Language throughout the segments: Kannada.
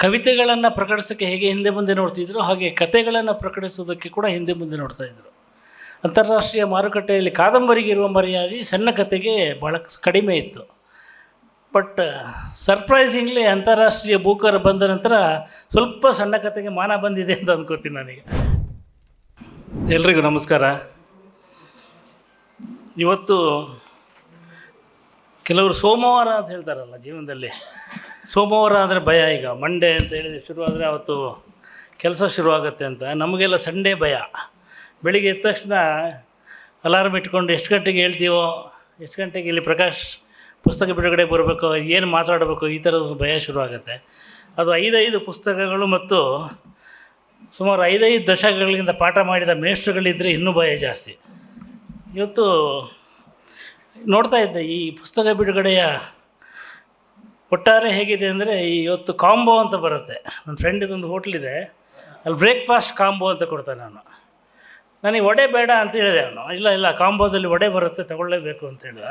ಕವಿತೆಗಳನ್ನು ಪ್ರಕಟಿಸೋಕ್ಕೆ ಹೇಗೆ ಹಿಂದೆ ಮುಂದೆ ನೋಡ್ತಿದ್ರು, ಹಾಗೆ ಕತೆಗಳನ್ನು ಪ್ರಕಟಿಸೋದಕ್ಕೆ ಕೂಡ ಹಿಂದೆ ಮುಂದೆ ನೋಡ್ತಾ ಇದ್ರು. ಅಂತಾರಾಷ್ಟ್ರೀಯ ಮಾರುಕಟ್ಟೆಯಲ್ಲಿ ಕಾದಂಬರಿಗೆ ಇರುವ ಮರ್ಯಾದೆ ಸಣ್ಣ ಕತೆಗೆ ಭಾಳ ಕಡಿಮೆ ಇತ್ತು. ಬಟ್, ಸರ್ಪ್ರೈಸಿಂಗ್ಲಿ ಅಂತಾರಾಷ್ಟ್ರೀಯ ಬೂಕರ್ ಬಂದ ನಂತರ ಸ್ವಲ್ಪ ಸಣ್ಣ ಕತೆಗೆ ಮಾನ ಬಂದಿದೆ ಅಂತ ಅಂದ್ಕೋತೀನಿ ನನಗೆ. ಎಲ್ರಿಗೂ ನಮಸ್ಕಾರ. ಇವತ್ತು ಕೆಲವರು ಸೋಮವಾರ ಅಂತ ಹೇಳ್ತಾರಲ್ಲ ಜೀವನದಲ್ಲಿ. ಸೋಮವಾರ ಆದರೆ ಭಯ ಈಗ ಮಂಡೇ ಅಂತ ಹೇಳಿದ್ರೆ ಶುರುವಾದರೆ ಅವತ್ತು ಕೆಲಸ ಶುರುವಾಗುತ್ತೆ ಅಂತ. ನಮಗೆಲ್ಲ ಸಂಡೇ ಭಯ. ಬೆಳಿಗ್ಗೆ ಎದ್ದ ತಕ್ಷಣ ಅಲಾರ್ಮ್ ಇಟ್ಕೊಂಡು ಎಷ್ಟು ಗಂಟೆಗೆ ಹೇಳ್ತೀವೋ, ಎಷ್ಟು ಗಂಟೆಗೆ ಇಲ್ಲಿ ಪ್ರಕಾಶ್ ಪುಸ್ತಕ ಬಿಡುಗಡೆ ಬರಬೇಕು, ಏನು ಮಾತಾಡಬೇಕು ಈ ಥರದ ಭಯ ಶುರುವಾಗುತ್ತೆ. ಅದು ಐದೈದು ಪುಸ್ತಕಗಳು ಮತ್ತು ಸುಮಾರು ಐದೈದು ದಶಕಗಳಿಂದ ಪಾಠ ಮಾಡಿದ ಮೇಷ್ಟ್ರುಗಳಿದ್ದರೆ ಇನ್ನೂ ಭಯ ಜಾಸ್ತಿ. ಇವತ್ತು ನೋಡ್ತಾ ಇದ್ದೆ ಈ ಪುಸ್ತಕ ಬಿಡುಗಡೆಯ ಒಟ್ಟಾರೆ ಹೇಗಿದೆ ಅಂದರೆ ಇವತ್ತು ಕಾಂಬೋ ಅಂತ ಬರುತ್ತೆ. ನನ್ನ ಫ್ರೆಂಡಿದೊಂದು ಹೋಟ್ಲಿದೆ ಅಲ್ಲಿ ಬ್ರೇಕ್ಫಾಸ್ಟ್ ಕಾಂಬೋ ಅಂತ ಕೊಡ್ತಾನೆ ನಾನು ನನಗೆ ವಡೆ ಬೇಡ ಅಂತ ಹೇಳಿದೆ ಅವನು. ಇಲ್ಲ ಇಲ್ಲ, ಕಾಂಬೋದಲ್ಲಿ ವಡೆ ಬರುತ್ತೆ, ತಗೊಳ್ಳೇಬೇಕು ಅಂತ ಹೇಳಿದ.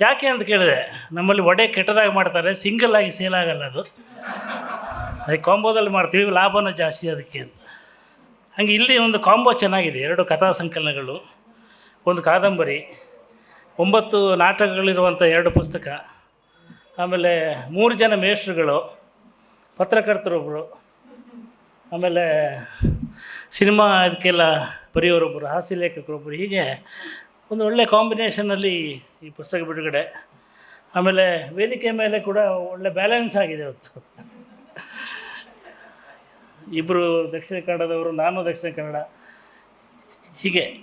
ಯಾಕೆ ಅಂತ ಕೇಳಿದೆ. ನಮ್ಮಲ್ಲಿ ವಡೆ ಕೆಟ್ಟದಾಗ ಮಾಡ್ತಾರೆ ಸಿಂಗಲ್ ಆಗಿ ಸೇಲ್ ಆಗಲ್ಲ ಅದು. ಅದಕ್ಕೆ ಕಾಂಬೋದಲ್ಲಿ ಮಾಡ್ತೀವಿ, ಲಾಭನೂ ಜಾಸ್ತಿ ಅದಕ್ಕೆ ಅಂತ. ಹಂಗೆ ಇಲ್ಲಿ ಒಂದು ಕಾಂಬೋ ಚೆನ್ನಾಗಿದೆ, ಎರಡು ಕಥಾ ಸಂಕಲನಗಳು. ಒಂದು ಕಾದಂಬರಿ, ಒಂಬತ್ತು ನಾಟಕಗಳಿರುವಂಥ ಎರಡು ಪುಸ್ತಕ. ಆಮೇಲೆ ಮೂರು ಜನ ಮೇಷ್ಟ್ರುಗಳು ಪತ್ರಕರ್ತರೊಬ್ಬರು ಆಮೇಲೆ ಸಿನಿಮಾ ಅದಕ್ಕೆಲ್ಲ ಬರೆಯೋರೊಬ್ಬರು ಹಾಸ್ಯ ಲೇಖಕರೊಬ್ಬರು ಹೀಗೆ ಒಂದು ಒಳ್ಳೆ ಕಾಂಬಿನೇಷನಲ್ಲಿ ಈ ಪುಸ್ತಕ ಬಿಡುಗಡೆ. ಆಮೇಲೆ ವೇದಿಕೆ ಮೇಲೆ ಕೂಡ ಒಳ್ಳೆ ಬ್ಯಾಲೆನ್ಸ್ ಆಗಿದೆ ಇವತ್ತು ಇಬ್ಬರು ದಕ್ಷಿಣ ಕನ್ನಡದವರು ನಾನು ದಕ್ಷಿಣ ಕನ್ನಡ. ಹೀಗೆ.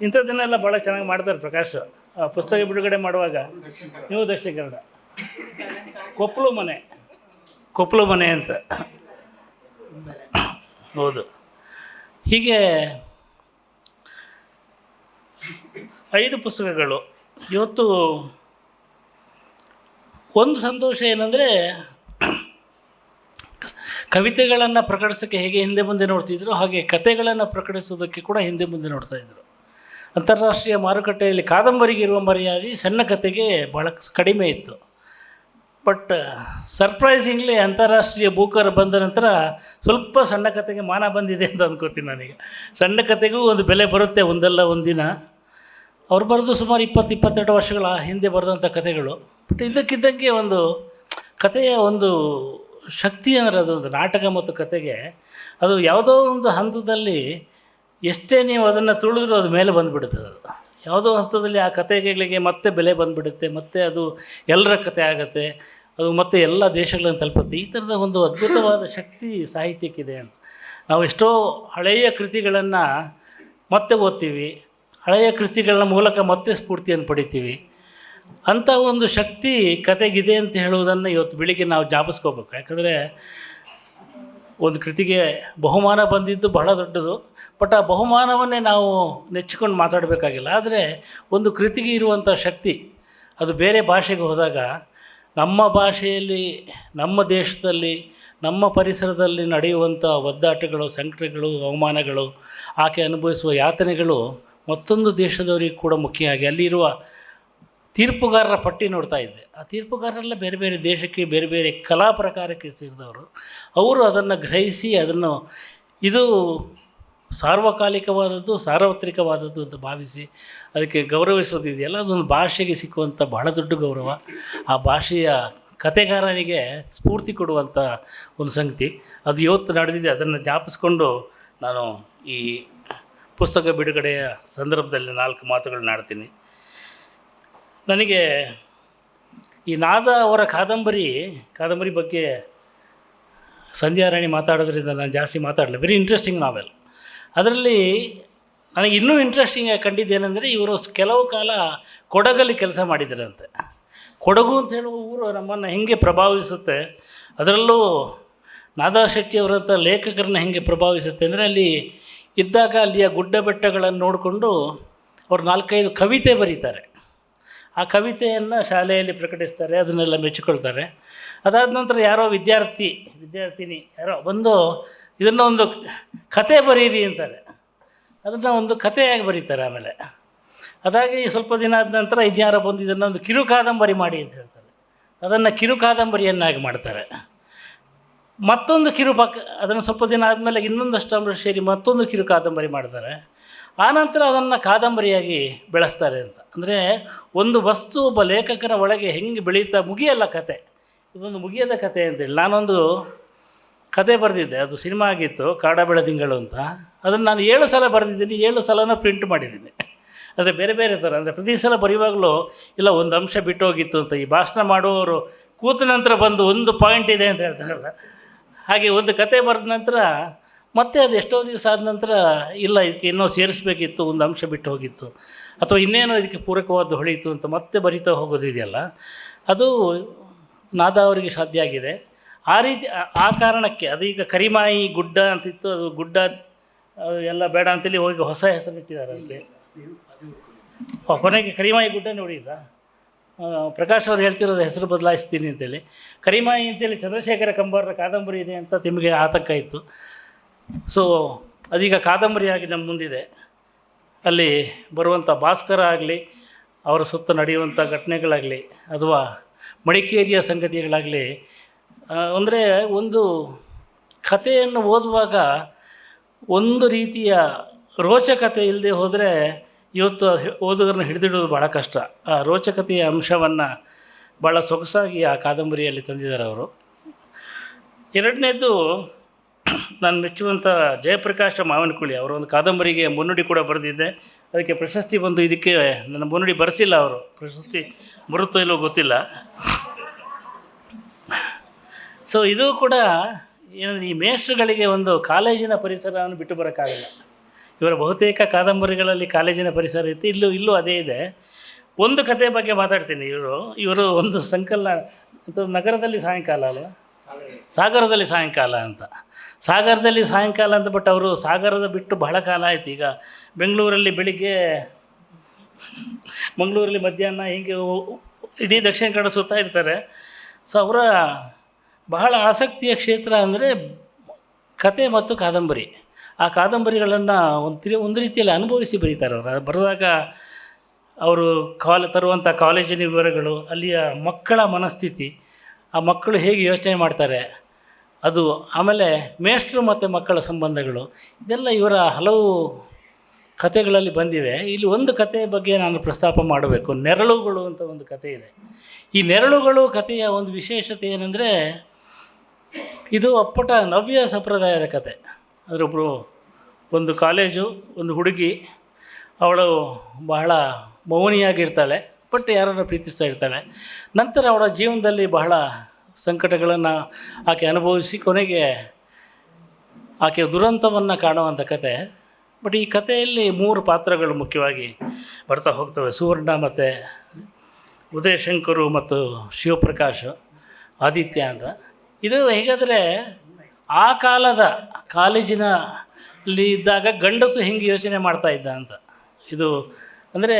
ಇಂಥದ್ದನ್ನೆಲ್ಲ ಭಾಳ ಚೆನ್ನಾಗಿ ಮಾಡ್ತಾರೆ ಪ್ರಕಾಶ್. ಆ ಪುಸ್ತಕ ಬಿಡುಗಡೆ ಮಾಡುವಾಗ ನೀವು ದಕ್ಷಿಣ ಕನ್ನಡ. ಕೊಪ್ಪಳು ಮನೆ. ಕೊಪ್ಪಳು ಮನೆ ಅಂತ. ಹೌದು. ಹೀಗೆ ಐದು ಪುಸ್ತಕಗಳು. ಇವತ್ತು ಒಂದು ಸಂತೋಷ ಏನಂದರೆ ಕವಿತೆಗಳನ್ನು ಪ್ರಕಟಿಸೋಕ್ಕೆ ಹೇಗೆ ಹಿಂದೆ ಮುಂದೆ ನೋಡ್ತಿದ್ರು, ಹಾಗೆ ಕತೆಗಳನ್ನು ಪ್ರಕಟಿಸೋದಕ್ಕೆ ಕೂಡ ಹಿಂದೆ ಮುಂದೆ ನೋಡ್ತಾ ಇದ್ರು. ಅಂತಾರಾಷ್ಟ್ರೀಯ ಮಾರುಕಟ್ಟೆಯಲ್ಲಿ ಕಾದಂಬರಿಗೆ ಇರುವ ಮರ್ಯಾದೆ ಸಣ್ಣ ಕತೆಗೆ ಭಾಳ ಕಡಿಮೆ ಇತ್ತು. ಬಟ್, ಸರ್ಪ್ರೈಸಿಂಗ್ಲಿ ಅಂತಾರಾಷ್ಟ್ರೀಯ ಬೂಕರ್ ಬಂದ ನಂತರ ಸ್ವಲ್ಪ ಸಣ್ಣ ಕತೆಗೆ ಮಾನ ಬಂದಿದೆ ಅಂತ ಅಂದ್ಕೋತೀನಿ ನನಗೆ. ಸಣ್ಣ ಕತೆಗೂ ಒಂದು ಬೆಲೆ ಬರುತ್ತೆ ಒಂದಲ್ಲ ಒಂದಿನ. ಅವ್ರು ಬರೆದು ಸುಮಾರು ಇಪ್ಪತ್ತು, ಇಪ್ಪತ್ತೆರಡು ವರ್ಷಗಳ ಹಿಂದೆ ಬರೆದಂಥ ಕತೆಗಳು. ಬಟ್ ಇದ್ದಕ್ಕಿದ್ದಂಗೆ ಒಂದು ಕಥೆಯ ಒಂದು ಶಕ್ತಿ ಅಂದರೆ ಅದೊಂದು ನಾಟಕ ಮತ್ತು ಕತೆಗೆ ಅದು ಯಾವುದೋ ಒಂದು ಹಂತದಲ್ಲಿ ಎಷ್ಟೇ ನೀವು ಅದನ್ನು ತುಳಿದ್ರೂ ಅದು ಮೇಲೆ ಬಂದುಬಿಡುತ್ತದೆ ಅದು. ಯಾವುದೋ ಹಂತದಲ್ಲಿ ಆ ಕಥೆಗಳಿಗೆ ಮತ್ತೆ ಬೆಲೆ ಬಂದುಬಿಡುತ್ತೆ ಮತ್ತೆ ಅದು ಎಲ್ಲರ ಕತೆ ಆಗುತ್ತೆ ಅದು ಮತ್ತೆ ಎಲ್ಲ ದೇಶಗಳನ್ನು ತಲುಪುತ್ತೆ. ಈ ಥರದ ಒಂದು ಅದ್ಭುತವಾದ ಶಕ್ತಿ ಸಾಹಿತ್ಯಕ್ಕಿದೆ ಅಂತ. ನಾವು ಎಷ್ಟೋ ಹಳೆಯ ಕೃತಿಗಳನ್ನು ಮತ್ತೆ ಓದ್ತೀವಿ ಹಳೆಯ ಕೃತಿಗಳ ಮೂಲಕ ಮತ್ತೆ ಸ್ಫೂರ್ತಿಯನ್ನು ಪಡಿತೀವಿ. ಅಂಥ ಒಂದು ಶಕ್ತಿ ಕತೆಗಿದೆ ಅಂತ ಹೇಳುವುದನ್ನು ಇವತ್ತು ಬೆಳಿಗ್ಗೆ ನಾವು ಜಾಪಿಸ್ಕೋಬೇಕು. ಯಾಕಂದರೆ ಒಂದು ಕೃತಿಗೆ ಬಹುಮಾನ ಬಂದಿದ್ದು ಬಹಳ ದೊಡ್ಡದು. ಬಟ್ ಆ ಬಹುಮಾನವನ್ನೇ ನಾವು ನೆಚ್ಚಿಕೊಂಡು ಮಾತಾಡಬೇಕಾಗಿಲ್ಲ. ಆದರೆ ಒಂದು ಕೃತಿಗೆ ಇರುವಂಥ ಶಕ್ತಿ ಅದು ಬೇರೆ ಭಾಷೆಗೆ ಹೋದಾಗ ನಮ್ಮ ಭಾಷೆಯಲ್ಲಿ, ನಮ್ಮ ದೇಶದಲ್ಲಿ, ನಮ್ಮ ಪರಿಸರದಲ್ಲಿ ನಡೆಯುವಂಥ ಒದ್ದಾಟಗಳು, ಸಂಕಟಗಳು, ಅವಮಾನಗಳು, ಆಕೆ ಅನುಭವಿಸುವ ಯಾತನೆಗಳು ಮತ್ತೊಂದು ದೇಶದವರಿಗೆ ಕೂಡ ಮುಖ್ಯ ಅಲ್ಲಿರುವ ತೀರ್ಪುಗಾರರ ಪಟ್ಟಿ ನೋಡ್ತಾ ಇದ್ದೆ. ಆ ತೀರ್ಪುಗಾರರೆಲ್ಲ ಬೇರೆ ಬೇರೆ ದೇಶಕ್ಕೆ, ಬೇರೆ ಬೇರೆ ಕಲಾ ಪ್ರಕಾರಕ್ಕೆ ಸೇರಿದವರು. ಅವರು ಅದನ್ನು ಗ್ರಹಿಸಿ ಅದನ್ನು ಇದು ಸಾರ್ವಕಾಲಿಕವಾದದ್ದು, ಸಾರ್ವತ್ರಿಕವಾದದ್ದು ಅಂತ ಭಾವಿಸಿ ಅದಕ್ಕೆ ಗೌರವಿಸೋದಿದೆಯಲ್ಲ ಅದೊಂದು ಭಾಷೆಗೆ ಸಿಕ್ಕುವಂಥ ಬಹಳ ದೊಡ್ಡ ಗೌರವ. ಆ ಭಾಷೆಯ ಕತೆಗಾರನಿಗೆ ಸ್ಫೂರ್ತಿ ಕೊಡುವಂಥ ಒಂದು ಸಂಗತಿ. ಅದು ಇವತ್ತು ನಡೆದಿದೆ. ಅದನ್ನು ಜ್ಞಾಪಿಸ್ಕೊಂಡು ನಾನು ಈ ಪುಸ್ತಕ ಬಿಡುಗಡೆಯ ಸಂದರ್ಭದಲ್ಲಿ ನಾಲ್ಕು ಮಾತುಗಳನ್ನ ಆಡ್ತೀನಿ. ನನಗೆ ಈ ನಾದ ಅವರ ಕಾದಂಬರಿ ಕಾದಂಬರಿ ಬಗ್ಗೆ ಸಂಧ್ಯಾರಾಣಿ ಮಾತಾಡೋದ್ರಿಂದ ನಾನು ಜಾಸ್ತಿ ಮಾತಾಡಲಿಲ್ಲ ವೆರಿ ಇಂಟ್ರೆಸ್ಟಿಂಗ್ ನಾವೆಲ್ ಅದರಲ್ಲಿ ನನಗೆ ಇನ್ನೂ ಇಂಟ್ರೆಸ್ಟಿಂಗ್ ಆಗಿ ಕಂಡಿದ್ದೇನೆಂದರೆ ಇವರು ಕೆಲವು ಕಾಲ ಕೊಡಗಲ್ಲಿ ಕೆಲಸ ಮಾಡಿದರಂತೆ. ಕೊಡಗು ಅಂತ ಹೇಳುವ ಊರು ನಮ್ಮನ್ನು ಹೇಗೆ ಪ್ರಭಾವಿಸುತ್ತೆ, ಅದರಲ್ಲೂ ನಾದಾ ಶೆಟ್ಟಿಯವರಂಥ ಲೇಖಕರನ್ನ ಹೇಗೆ ಪ್ರಭಾವಿಸುತ್ತೆ ಅಂದರೆ ಅಲ್ಲಿ ಇದ್ದಾಗ ಅಲ್ಲಿಯ ಗುಡ್ಡ ಬೆಟ್ಟಗಳನ್ನು ನೋಡಿಕೊಂಡು ಅವರು ನಾಲ್ಕೈದು ಕವಿತೆ ಬರೀತಾರೆ. ಆ ಕವಿತೆಯನ್ನು ಶಾಲೆಯಲ್ಲಿ ಪ್ರಕಟಿಸ್ತಾರೆ, ಅದನ್ನೆಲ್ಲ ಮೆಚ್ಚಿಕೊಳ್ತಾರೆ. ಅದಾದ ನಂತರ ಯಾರೋ ವಿದ್ಯಾರ್ಥಿ, ವಿದ್ಯಾರ್ಥಿನಿ ಯಾರೋ ಬಂದು ಇದನ್ನು ಒಂದು ಕತೆ ಬರೀರಿ ಅಂತಾರೆ. ಅದನ್ನು ಒಂದು ಕಥೆಯಾಗಿ ಬರೀತಾರೆ ಆಮೇಲೆ. ಅದಾಗಿ ಸ್ವಲ್ಪ ದಿನ ಆದ ನಂತರ ಇದ್ಯಾರೋ ಬಂದು ಇದನ್ನು ಒಂದು ಕಿರು ಕಾದಂಬರಿ ಮಾಡಿ ಅಂತ ಹೇಳ್ತಾರೆ. ಅದನ್ನು ಕಿರು ಕಾದಂಬರಿಯನ್ನಾಗಿ ಮಾಡ್ತಾರೆ. ಮತ್ತೊಂದು ಕಿರು ಪಕ್ಕ ಅದನ್ನು ಸ್ವಲ್ಪ ದಿನ ಆದಮೇಲೆ ಇನ್ನೊಂದಷ್ಟು ಅಂಶ ಸೇರಿ ಮತ್ತೊಂದು ಕಿರು ಕಾದಂಬರಿ ಮಾಡ್ತಾರೆ. ಆನಂತರ ಅದನ್ನು ಕಾದಂಬರಿಯಾಗಿ ಬೆಳೆಸ್ತಾರೆ ಅಂತ. ಅಂದರೆ ಒಂದು ವಸ್ತು ಒಬ್ಬ ಲೇಖಕನ ಒಳಗೆ ಹೆಂಗೆ ಬೆಳೀತಾ, ಮುಗಿಯಲ್ಲ ಕತೆ. ಇದೊಂದು ಮುಗಿಯದ ಕತೆ ಅಂತೇಳಿ ನಾನೊಂದು ಕತೆ ಬರೆದಿದ್ದೆ. ಅದು ಸಿನಿಮಾ ಆಗಿತ್ತು ಕಾಡ ಬೆಳದಿಂಗಳು ಅಂತ. ಅದನ್ನು ನಾನು ಏಳು ಸಲ ಬರೆದಿದ್ದೀನಿ, ಏಳು ಸಲನ ಪ್ರಿಂಟ್ ಮಾಡಿದ್ದೀನಿ. ಅಂದರೆ ಬೇರೆ ಬೇರೆ ಥರ. ಅಂದರೆ ಪ್ರತಿ ಸಲ ಬರೆಯುವಾಗಲೂ, ಇಲ್ಲ, ಒಂದು ಅಂಶ ಬಿಟ್ಟು ಹೋಗಿತ್ತು ಅಂತ. ಈ ಭಾಷಣ ಮಾಡುವವರು ಕೂತ ನಂತರ ಬಂದು ಒಂದು ಪಾಯಿಂಟ್ ಇದೆ ಅಂತ ಹೇಳ್ತಾರಲ್ಲ. ಹಾಗೆ ಒಂದು ಕತೆ ಬರೆದ ನಂತರ, ಮತ್ತೆ ಅದು ಎಷ್ಟೋ ದಿವಸ ಆದ ನಂತರ, ಇಲ್ಲ, ಇದಕ್ಕೆ ಇನ್ನೂ ಸೇರಿಸ್ಬೇಕಿತ್ತು, ಒಂದು ಅಂಶ ಬಿಟ್ಟು ಹೋಗಿತ್ತು ಅಥವಾ ಇನ್ನೇನೋ ಇದಕ್ಕೆ ಪೂರಕವಾದ ಹೊಳೆಯಿತು ಅಂತ ಮತ್ತೆ ಬರಿತಾ ಹೋಗೋದಿದೆಯಲ್ಲ, ಅದು ನಾದ ಅವರಿಗೆ ಸಾಧ್ಯ ಆಗಿದೆ. ಆ ರೀತಿ, ಆ- ಕಾರಣಕ್ಕೆ ಅದೀಗ ಕರಿಮಾಯಿ ಗುಡ್ಡ ಅಂತಿತ್ತು, ಅದು ಗುಡ್ಡ ಎಲ್ಲ ಬೇಡ ಅಂತೇಳಿ ಹೋಗಿ ಹೊಸ ಹೆಸರು ಇಟ್ಟಿದ್ದಾರೆ ಕೊನೆಗೆ ಕರಿಮಾಯಿ ಗುಡ್ಡ ನೋಡಿದ್ದ ಪ್ರಕಾಶ್ ಅವ್ರು ಹೇಳ್ತಿರೋದು ಹೆಸರು ಬದಲಾಯಿಸ್ತೀನಿ ಅಂತೇಳಿ. ಕರಿಮಾಯಿ ಅಂತೇಳಿ ಚಂದ್ರಶೇಖರ ಕಂಬಾರರ ಕಾದಂಬರಿ ಇದೆ ಅಂತ ನಿಮಗೆ ಆತಂಕ ಇತ್ತು. ಸೊ ಅದೀಗ ಕಾದಂಬರಿಯಾಗಿ ನಮ್ಮ ಮುಂದಿದೆ. ಅಲ್ಲಿ ಬರುವಂಥ ಭಾಸ್ಕರ ಆಗಲಿ, ಅವರ ಸುತ್ತ ನಡೆಯುವಂಥ ಘಟನೆಗಳಾಗಲಿ ಅಥವಾ ಮಡಿಕೇರಿಯ ಸಂಗತಿಗಳಾಗಲಿ ಅಂದರೆ ಒಂದು ಕಥೆಯನ್ನು ಓದುವಾಗ ಒಂದು ರೀತಿಯ ರೋಚಕತೆ ಇಲ್ಲದೆ ಹೋದರೆ ಇವತ್ತು ಓದುಗರನ್ನ ಹಿಡಿದಿಡೋದು ಭಾಳ ಕಷ್ಟ. ಆ ರೋಚಕತೆಯ ಅಂಶವನ್ನು ಭಾಳ ಸೊಗಸಾಗಿ ಆ ಕಾದಂಬರಿಯಲ್ಲಿ ತಂದಿದ್ದಾರೆ ಅವರು. ಎರಡನೇದು ನಾನು ಮೆಚ್ಚುವಂಥ ಜಯಪ್ರಕಾಶ ಮಾವನಕುಳಿ ಅವರು ಒಂದು ಕಾದಂಬರಿಗೆ ಮುನ್ನುಡಿ ಕೂಡ ಬರೆದಿದ್ದೆ. ಅದಕ್ಕೆ ಪ್ರಶಸ್ತಿ ಬಂದು ಇದಕ್ಕೆ ನನ್ನ ಮುನ್ನುಡಿ ಬರೆಸಿಲ್ಲ ಅವರು. ಪ್ರಶಸ್ತಿ ಬರುತ್ತೋ ಇಲ್ಲೋ ಗೊತ್ತಿಲ್ಲ. ಸೊ ಇದು ಕೂಡ ಏನಂದರೆ ಈ ಮೇಷ್ಟ್ರುಗಳಿಗೆ ಒಂದು ಕಾಲೇಜಿನ ಪರಿಸರವನ್ನು ಬಿಟ್ಟು ಬರೋಕ್ಕಾಗಲ್ಲ. ಇವರ ಬಹುತೇಕ ಕಾದಂಬರಿಗಳಲ್ಲಿ ಕಾಲೇಜಿನ ಪರಿಸರ ಇತ್ತು. ಇಲ್ಲೂ ಇಲ್ಲೂ ಅದೇ ಇದೆ. ಒಂದು ಕಥೆ ಬಗ್ಗೆ ಮಾತಾಡ್ತೀನಿ. ಇವರು ಇವರು ಒಂದು ಸಂಕಲನ ನಗರದಲ್ಲಿ ಸಾಯಂಕಾಲ ಅಲ್ವಾ? ಸಾಗರದಲ್ಲಿ ಸಾಯಂಕಾಲ ಅಂತ. ಸಾಗರದಲ್ಲಿ ಸಾಯಂಕಾಲ ಅಂತ ಬಟ್ ಅವರು ಸಾಗರದ ಬಿಟ್ಟು ಬಹಳ ಕಾಲ ಆಯಿತು. ಈಗ ಬೆಂಗಳೂರಲ್ಲಿ ಬೆಳಿಗ್ಗೆ ಮಂಗಳೂರಲ್ಲಿ ಮಧ್ಯಾಹ್ನ ಹೀಗೆ ಇಡೀ ದಕ್ಷಿಣ ಕನ್ನಡ ಸುತ್ತಾ ಇರ್ತಾರೆ. ಸೊ ಅವರ ಬಹಳ ಆಸಕ್ತಿಯ ಕ್ಷೇತ್ರ ಅಂದರೆ ಕತೆ ಮತ್ತು ಕಾದಂಬರಿ. ಆ ಕಾದಂಬರಿಗಳನ್ನು ಒಂದು ಒಂದು ರೀತಿಯಲ್ಲಿ ಅನುಭವಿಸಿ ಬರೀತಾರೆ ಅವರು. ಬರೆದಾಗ ಅವರು ಕಾಲ ತರುವಂಥ ಕಾಲೇಜಿನ ವಿವರಗಳು, ಅಲ್ಲಿಯ ಮಕ್ಕಳ ಮನಸ್ಥಿತಿ, ಆ ಮಕ್ಕಳು ಹೇಗೆ ಯೋಚನೆ ಮಾಡ್ತಾರೆ ಅದು ಆಮೇಲೆ ಮೇಷ್ಟ್ರು ಮತ್ತು ಮಕ್ಕಳ ಸಂಬಂಧಗಳು, ಇದೆಲ್ಲ ಇವರ ಹಲವು ಕಥೆಗಳಲ್ಲಿ ಬಂದಿವೆ. ಇಲ್ಲಿ ಒಂದು ಕಥೆಯ ಬಗ್ಗೆ ನಾನು ಪ್ರಸ್ತಾಪ ಮಾಡಬೇಕು. ನೆರಳುಗಳು ಅಂತ ಒಂದು ಕಥೆ ಇದೆ. ಈ ನೆರಳುಗಳು ಕಥೆಯ ಒಂದು ವಿಶೇಷತೆ ಏನಂದರೆ, ಇದು ಅಪ್ಪಟ ನವ್ಯ ಸಂಪ್ರದಾಯದ ಕತೆ ಅದರೊಬ್ಬರು ಒಂದು ಕಾಲೇಜು, ಒಂದು ಹುಡುಗಿ, ಅವಳು ಬಹಳ ಮೌನಿಯಾಗಿರ್ತಾಳೆ, ಬಟ್ ಯಾರನ್ನು ಪ್ರೀತಿಸ್ತಾ ಇರ್ತಾಳೆ. ನಂತರ ಅವಳ ಜೀವನದಲ್ಲಿ ಬಹಳ ಸಂಕಟಗಳನ್ನು ಆಕೆ ಅನುಭವಿಸಿ ಕೊನೆಗೆ ಆಕೆ ದುರಂತವನ್ನು ಕಾಣುವಂಥ ಕತೆ. ಬಟ್ ಈ ಕಥೆಯಲ್ಲಿ ಮೂರು ಪಾತ್ರಗಳು ಮುಖ್ಯವಾಗಿ ಬರ್ತಾ ಹೋಗ್ತವೆ. ಸುವರ್ಣ ಮತ್ತು ಉದಯಶಂಕರು ಮತ್ತು ಶಿವಪ್ರಕಾಶ್, ಆದಿತ್ಯ ಅಂತ ಇದು ಹೇಗಾದರೆ ಆ ಕಾಲದ ಕಾಲೇಜಿನ ಅಲ್ಲಿ ಇದ್ದಾಗ ಗಂಡಸು ಹೆಂಗೆ ಯೋಚನೆ ಮಾಡ್ತಾ ಇದ್ದ ಅಂತ. ಇದು ಅಂದರೆ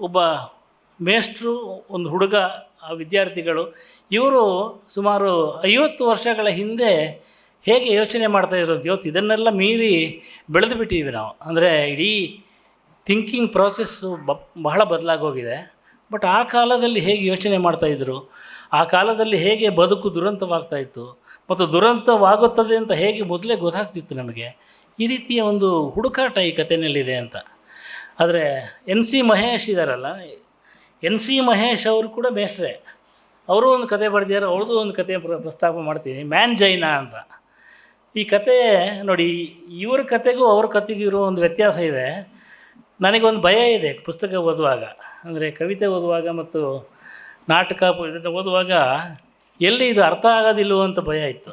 ಒಬ್ಬ ಮೇಷ್ಟ್ರು, ಒಂದು ಹುಡುಗ, ಆ ವಿದ್ಯಾರ್ಥಿಗಳು ಇವರು ಸುಮಾರು ಐವತ್ತು ವರ್ಷಗಳ ಹಿಂದೆ ಹೇಗೆ ಯೋಚನೆ ಮಾಡ್ತಾ ಇರೋದು ಇವತ್ತು ಇದನ್ನೆಲ್ಲ ಮೀರಿ ಬೆಳೆದು ಬಿಟ್ಟಿದ್ದೀವಿ ನಾವು. ಅಂದರೆ ಇಡೀ ಥಿಂಕಿಂಗ್ ಪ್ರಾಸೆಸ್ಸು ಬ, ಬಹಳ ಬದಲಾಗೋಗಿದೆ. ಬಟ್ ಆ ಕಾಲದಲ್ಲಿ ಹೇಗೆ ಯೋಚನೆ ಮಾಡ್ತಾಯಿದ್ರು ಆ ಕಾಲದಲ್ಲಿ ಹೇಗೆ ಬದುಕು ದುರಂತವಾಗ್ತಾ ಇತ್ತು, ಮತ್ತು ದುರಂತವಾಗುತ್ತದೆ ಅಂತ ಹೇಗೆ ಮೊದಲೇ ಗೊತ್ತಾಗ್ತಿತ್ತು ನಮಗೆ, ಈ ರೀತಿಯ ಒಂದು ಹುಡುಕಾಟ ಈ ಕಥೆಯಲ್ಲಿದೆ ಅಂತ. ಆದರೆ ಎನ್ ಸಿ ಮಹೇಶ್ ಇದ್ದಾರಲ್ಲ ಎನ್ ಸಿ ಮಹೇಶ್ ಅವರು ಕೂಡ ಮೇಷ್ಟ್ರೆ. ಅವರು ಒಂದು ಕತೆ ಬರೆದಿದ್ದಾರೆ, ಅವ್ರದ್ದು ಒಂದು ಕತೆ ಪ್ರ, ಪ್ರಸ್ತಾಪ ಮಾಡ್ತೀನಿ. ಮ್ಯಾನ್ ಜೈನ ಅಂತ. ಈ ಕತೆ ನೋಡಿ, ಇವ್ರ ಕತೆಗೂ ಅವ್ರ ಕತೆಗೂ ಇರೋ ಒಂದು ವ್ಯತ್ಯಾಸ ಇದೆ. ನನಗೊಂದು ಭಯ ಇದೆ ಪುಸ್ತಕ ಓದುವಾಗ. ಅಂದರೆ ಕವಿತೆ ಓದುವಾಗ ಮತ್ತು ನಾಟಕ ಓದುವಾಗ ಎಲ್ಲಿ ಇದು ಅರ್ಥ ಆಗೋದಿಲ್ಲವೋ ಅಂತ ಭಯ ಇತ್ತು.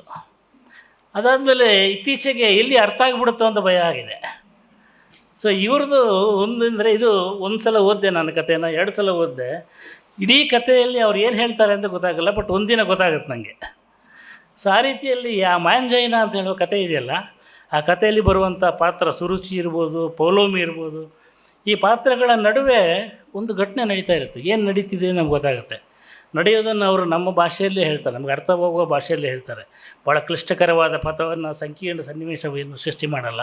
ಅದಾದಮೇಲೆ ಇತ್ತೀಚೆಗೆ ಎಲ್ಲಿ ಅರ್ಥ ಆಗಿಬಿಡುತ್ತೋ ಅಂತ ಭಯ ಆಗಿದೆ. ಸೊ ಇವ್ರದ್ದು ಒಂದಂದರೆ ಇದು ಒಂದು ಸಲ ಓದಿದೆ ನನ್ನ ಕಥೆನ ಎರಡು ಸಲ ಓದಿದೆ. ಇಡೀ ಕಥೆಯಲ್ಲಿ ಅವ್ರು ಏನು ಹೇಳ್ತಾರೆ ಅಂತ ಗೊತ್ತಾಗಲ್ಲ ಬಟ್ ಒಂದಿನ ಗೊತ್ತಾಗುತ್ತೆ ನನಗೆ ಸೊ ಆ ರೀತಿಯಲ್ಲಿ ಆ ಮಾಂಜೈನ ಅಂತ ಹೇಳುವ ಕತೆ ಇದೆಯಲ್ಲ, ಆ ಕಥೆಯಲ್ಲಿ ಬರುವಂಥ ಪಾತ್ರ ಸುರುಚಿ ಇರ್ಬೋದು, ಪೌಲೋಮಿ ಇರ್ಬೋದು, ಈ ಪಾತ್ರಗಳ ನಡುವೆ ಒಂದು ಘಟನೆ ನಡೀತಾ ಇರುತ್ತೆ. ಏನು ನಡೀತಿದೆ ನಮ್ಗೆ ಗೊತ್ತಾಗುತ್ತೆ. ನಡೆಯೋದನ್ನು ಅವರು ನಮ್ಮ ಭಾಷೆಯಲ್ಲೇ ಹೇಳ್ತಾರೆ, ನಮ್ಗೆ ಅರ್ಥವಾಗುವ ಭಾಷೆಯಲ್ಲೇ ಹೇಳ್ತಾರೆ. ಭಾಳ ಕ್ಲಿಷ್ಟಕರವಾದ ಪಥವನ್ನು ಸಂಕೀರ್ಣ ಸನ್ನಿವೇಶವನ್ನು ಸೃಷ್ಟಿ ಮಾಡಲ್ಲ.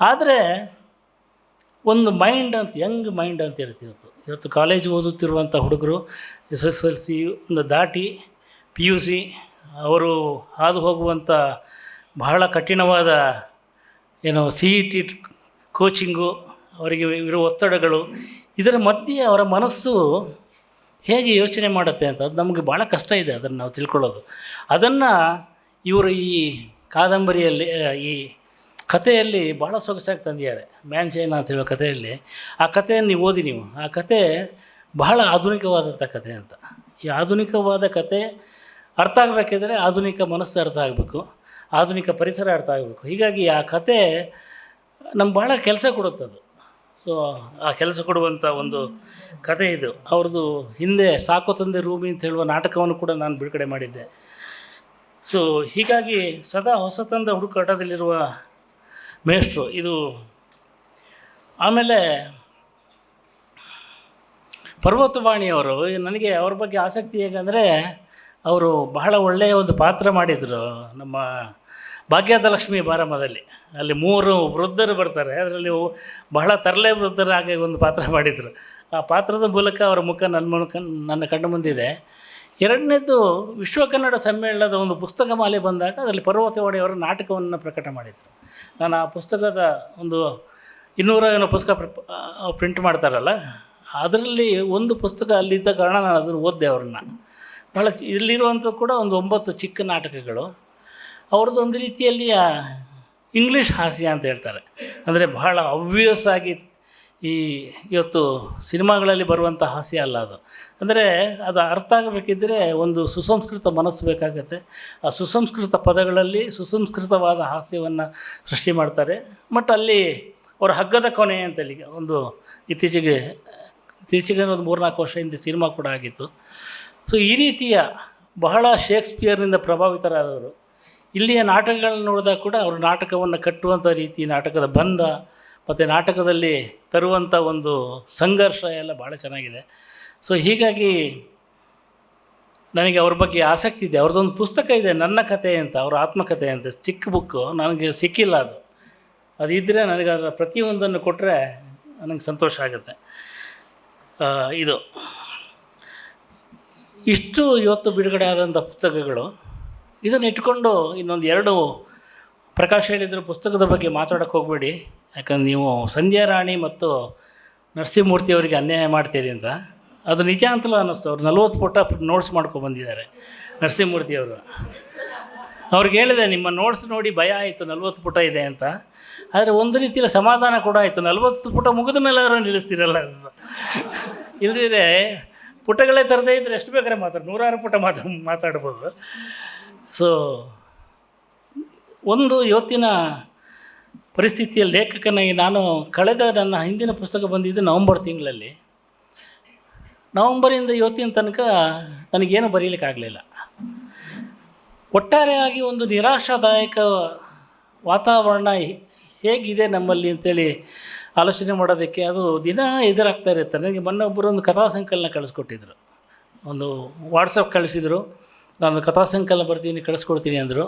ಆದರೆ, ಒಂದು ಮೈಂಡ್ ಅಂತ, ಯಂಗ್ ಮೈಂಡ್ ಅಂತ ಇರುತ್ತೆ ಇವತ್ತು ಕಾಲೇಜ್ ಓದುತ್ತಿರುವಂಥ ಹುಡುಗರು ಎಸ್ ಎಸ್ ಎಲ್ ಸಿ ದಾಟಿ ಪಿ ಯು ಸಿ ಅವರು ಹಾದು ಹೋಗುವಂಥ ಬಹಳ ಕಠಿಣವಾದ ಏನು ಸಿ ಇ ಟಿ ಕೋಚಿಂಗು ಅವರಿಗೆ ಇರುವ ಒತ್ತಡಗಳು ಇದರ ಮಧ್ಯೆ ಅವರ ಮನಸ್ಸು ಹೇಗೆ ಯೋಚನೆ ಮಾಡುತ್ತೆ ಅಂತ ಅದು ನಮಗೆ ಭಾಳ ಕಷ್ಟ ಇದೆ ಅದನ್ನು ನಾವು ತಿಳ್ಕೊಳ್ಳೋದು. ಅದನ್ನು ಇವರು ಈ ಕಾದಂಬರಿಯಲ್ಲಿ, ಈ ಕಥೆಯಲ್ಲಿ ಭಾಳ ಸೊಗಸಾಗಿ ತಂದಿದ್ದಾರೆ. ಮ್ಯಾನ್ ಚೈನಾ ಅಂತ ಹೇಳೋ ಕಥೆಯಲ್ಲಿ. ಆ ಕಥೆಯನ್ನು ನೀವು ಓದಿ ನೀವು. ಆ ಕಥೆ ಬಹಳ ಆಧುನಿಕವಾದಂಥ ಕಥೆ ಅಂತ. ಈ ಆಧುನಿಕವಾದ ಕಥೆ ಅರ್ಥ ಆಗಬೇಕಿದ್ರೆ ಆಧುನಿಕ ಮನಸ್ಸು ಅರ್ಥ ಆಗಬೇಕು. ಆಧುನಿಕ ಪರಿಸರ ಅರ್ಥ ಆಗಬೇಕು. ಹೀಗಾಗಿ ಆ ಕತೆ ನಮ್ಗೆ ಭಾಳ ಕೆಲಸ ಕೊಡುತ್ತದು. ಸೊ ಆ ಕೆಲಸ ಕೊಡುವಂಥ ಒಂದು ಕತೆ ಇದು. ಅವ್ರದ್ದು ಹಿಂದೆ ಸಾಕು ತಂದೆ ರೂಮಿ ಅಂತ ಹೇಳುವ ನಾಟಕವನ್ನು ಕೂಡ ನಾನು ಬಿಡುಗಡೆ ಮಾಡಿದ್ದೆ. ಸೊ ಹೀಗಾಗಿ ಸದಾ ಹೊಸತಂದ ಹುಡುಕಾಟದಲ್ಲಿರುವ ಮೇಷ್ಟ್ರು, ಇದು ಆಮೇಲೆ ಪರ್ವತವಾಣಿಯವರು ನನಗೆ ಅವ್ರ ಬಗ್ಗೆ ಆಸಕ್ತಿ ಹೇಗೆಂದರೆ, ಅವರು ಬಹಳ ಒಳ್ಳೆಯ ಒಂದು ಪಾತ್ರ ಮಾಡಿದರು ನಮ್ಮ ಭಾಗ್ಯದ ಲಕ್ಷ್ಮಿ ಬಾರಮದಲ್ಲಿ ಅಲ್ಲಿ ಮೂರು ವೃದ್ಧರು ಬರ್ತಾರೆ, ಅದರಲ್ಲಿ ಬಹಳ ತರಲೆ ವೃದ್ಧರಾಗಿ ಒಂದು ಪಾತ್ರ ಮಾಡಿದರು. ಆ ಪಾತ್ರದ ಮೂಲಕ ಅವರ ಮುಖ ನನ್ನ ಮುಖ, ನನ್ನ ಕಣ್ಣು ಮುಂದಿದೆ. ಎರಡನೇದು ವಿಶ್ವ ಕನ್ನಡ ಸಮ್ಮೇಳನದ ಒಂದು ಪುಸ್ತಕ ಮಾಲೆ ಬಂದಾಗ, ಅದರಲ್ಲಿ ಪರ್ವತವಾಣಿಯವರ ನಾಟಕವನ್ನು ಪ್ರಕಟ ಮಾಡಿದರು. ನಾನು ಆ ಪುಸ್ತಕದ ಒಂದು ಇನ್ನೂರ ಏನೋ ಪುಸ್ತಕ ಪ್ರಿಂಟ್ ಮಾಡ್ತಾರಲ್ಲ, ಅದರಲ್ಲಿ ಒಂದು ಪುಸ್ತಕ ಅಲ್ಲಿದ್ದ ಕಾರಣ ನಾನು ಅದನ್ನು ಓದಿದೆ ಅವ್ರನ್ನ. ಭಾಳ ಇಲ್ಲಿರುವಂಥದ್ದು ಕೂಡ ಒಂದು ಒಂಬತ್ತು ಚಿಕ್ಕ ನಾಟಕಗಳು. ಅವ್ರದ್ದು ಒಂದು ರೀತಿಯಲ್ಲಿ ಇಂಗ್ಲೀಷ್ ಹಾಸ್ಯ ಅಂತ ಹೇಳ್ತಾರೆ. ಅಂದರೆ ಬಹಳ ಅಬ್ವಿಯಸ್ ಆಗಿ ಈ ಇವತ್ತು ಸಿನಿಮಾಗಳಲ್ಲಿ ಬರುವಂಥ ಹಾಸ್ಯ ಅಲ್ಲ ಅದು. ಅಂದರೆ ಅದು ಅರ್ಥ ಆಗಬೇಕಿದ್ದರೆ ಒಂದು ಸುಸಂಸ್ಕೃತ ಮನಸ್ಸು ಬೇಕಾಗುತ್ತೆ. ಆ ಸುಸಂಸ್ಕೃತ ಪದಗಳಲ್ಲಿ ಸುಸಂಸ್ಕೃತವಾದ ಹಾಸ್ಯವನ್ನು ಸೃಷ್ಟಿ ಮಾಡ್ತಾರೆ. ಬಟ್ ಅಲ್ಲಿ ಅವರ ಹಗ್ಗದ ಕೊನೆ ಅಂತೇಳಿ ಒಂದು ಇತ್ತೀಚೆಗೆ ಇತ್ತೀಚೆಗೆ ಒಂದು ಮೂರ್ನಾಲ್ಕು ವರ್ಷ ಹಿಂದೆ ಸಿನಿಮಾ ಕೂಡ ಆಗಿತ್ತು. ಸೊ ಈ ರೀತಿಯ ಬಹಳ ಶೇಕ್ಸ್ಪಿಯರ್ನಿಂದ ಪ್ರಭಾವಿತರಾದವರು, ಇಲ್ಲಿಯ ನಾಟಕಗಳನ್ನ ನೋಡಿದಾಗ ಕೂಡ ಅವರು ನಾಟಕವನ್ನು ಕಟ್ಟುವಂಥ ರೀತಿ, ನಾಟಕದ ಬಂಧ ಮತ್ತು ನಾಟಕದಲ್ಲಿ ತರುವಂಥ ಒಂದು ಸಂಘರ್ಷ ಎಲ್ಲ ಭಾಳ ಚೆನ್ನಾಗಿದೆ. ಸೊ ಹೀಗಾಗಿ ನನಗೆ ಅವ್ರ ಬಗ್ಗೆ ಆಸಕ್ತಿ ಇದೆ. ಅವ್ರದ್ದೊಂದು ಪುಸ್ತಕ ಇದೆ, ನನ್ನ ಕತೆ ಅಂತ, ಅವ್ರ ಆತ್ಮಕಥೆ ಅಂತ, ಚಿಕ್ಕ ಬುಕ್ಕು ನನಗೆ ಸಿಕ್ಕಿಲ್ಲ ಅದು. ಅದು ಇದ್ದರೆ ನನಗೆ ಅದರ ಪ್ರತಿಯೊಂದನ್ನು ಕೊಟ್ಟರೆ ನನಗೆ ಸಂತೋಷ ಆಗುತ್ತೆ. ಇದು. ಇಷ್ಟು ಇವತ್ತು ಬಿಡುಗಡೆ ಆದಂಥ ಪುಸ್ತಕಗಳು, ಇದನ್ನು ಇಟ್ಕೊಂಡು ಇನ್ನೊಂದು ಎರಡು ಪ್ರಕಾಶ ಹೇಳಿದ್ರು ಪುಸ್ತಕದ ಬಗ್ಗೆ ಮಾತಾಡೋಕ್ಕೆ ಹೋಗಬೇಡಿ. ಯಾಕಂದ್ರೆ ನೀವು ಸಂಧ್ಯಾ ರಾಣಿ ಮತ್ತು ನರಸಿಂಹಮೂರ್ತಿ ಅವರಿಗೆ ಅನ್ಯಾಯ ಮಾಡ್ತೀರಿ ಅಂತ. ಅದು ನಿಜ ಅಂತಲೂ ಅನ್ನಿಸ್ತು. ಅವ್ರು ನಲ್ವತ್ತು ಪುಟ ನೋಟ್ಸ್ ಮಾಡ್ಕೊಂಡು ಬಂದಿದ್ದಾರೆ ನರಸಿಂಹಮೂರ್ತಿ ಅವರು. ಅವ್ರಿಗೆ ಹೇಳಿದೆ, ನಿಮ್ಮ ನೋಟ್ಸ್ ನೋಡಿ ಭಯ ಆಯಿತು, ನಲ್ವತ್ತು ಪುಟ ಇದೆ ಅಂತ. ಆದರೆ ಒಂದು ರೀತಿಯಲ್ಲಿ ಸಮಾಧಾನ ಕೂಡ ಆಯಿತು. ನಲ್ವತ್ತು ಪುಟ ಮುಗಿದ ಮೇಲೆ ಅವರು ನಿಲ್ಲಿಸ್ತಿರಲ್ಲ ಇಲ್ಲದಿದ್ರೆ ಪುಟಗಳೇ ತರದೇ ಇದ್ದರೆ ಎಷ್ಟು ಬೇಕಾದ್ರೆ ಮಾತಾಡ ನೂರಾರು ಪುಟ ಮಾತಾ ಮಾತಾಡ್ಬೋದು. ಸೊ ಒಂದು ಇವತ್ತಿನ ಪರಿಸ್ಥಿತಿಯ ಲೇಖಕನಾಗಿ ನಾನು ಕಳೆದ ನನ್ನ ಹಿಂದಿನ ಪುಸ್ತಕ ಬಂದಿದ್ದು ನವಂಬರ್ ತಿಂಗಳಲ್ಲಿ. ನವಂಬರಿಂದ ಇವತ್ತಿನ ತನಕ ನನಗೇನು ಬರೀಲಿಕ್ಕಾಗಲಿಲ್ಲ. ಒಟ್ಟಾರೆಯಾಗಿ ಒಂದು ನಿರಾಶಾದಾಯಕ ವಾತಾವರಣ ಹೇಗಿದೆ ನಮ್ಮಲ್ಲಿ ಅಂತೇಳಿ ಆಲೋಚನೆ ಮಾಡೋದಕ್ಕೆ ಅದು ದಿನ ಎದುರಾಗ್ತಾ ಇರುತ್ತೆ. ನನಗೆ ಮೊನ್ನೆ ಒಬ್ಬರು ಒಂದು ಕಥಾ ಸಂಕಲನ ಕಳಿಸ್ಕೊಟ್ಟಿದ್ರು. ಒಂದು ವಾಟ್ಸಪ್ ಕಳಿಸಿದರು. ನಾನು ಕಥಾ ಸಂಕಲನ ಬರ್ತೀನಿ ಕಳಿಸ್ಕೊಡ್ತೀನಿ ಅಂದರು.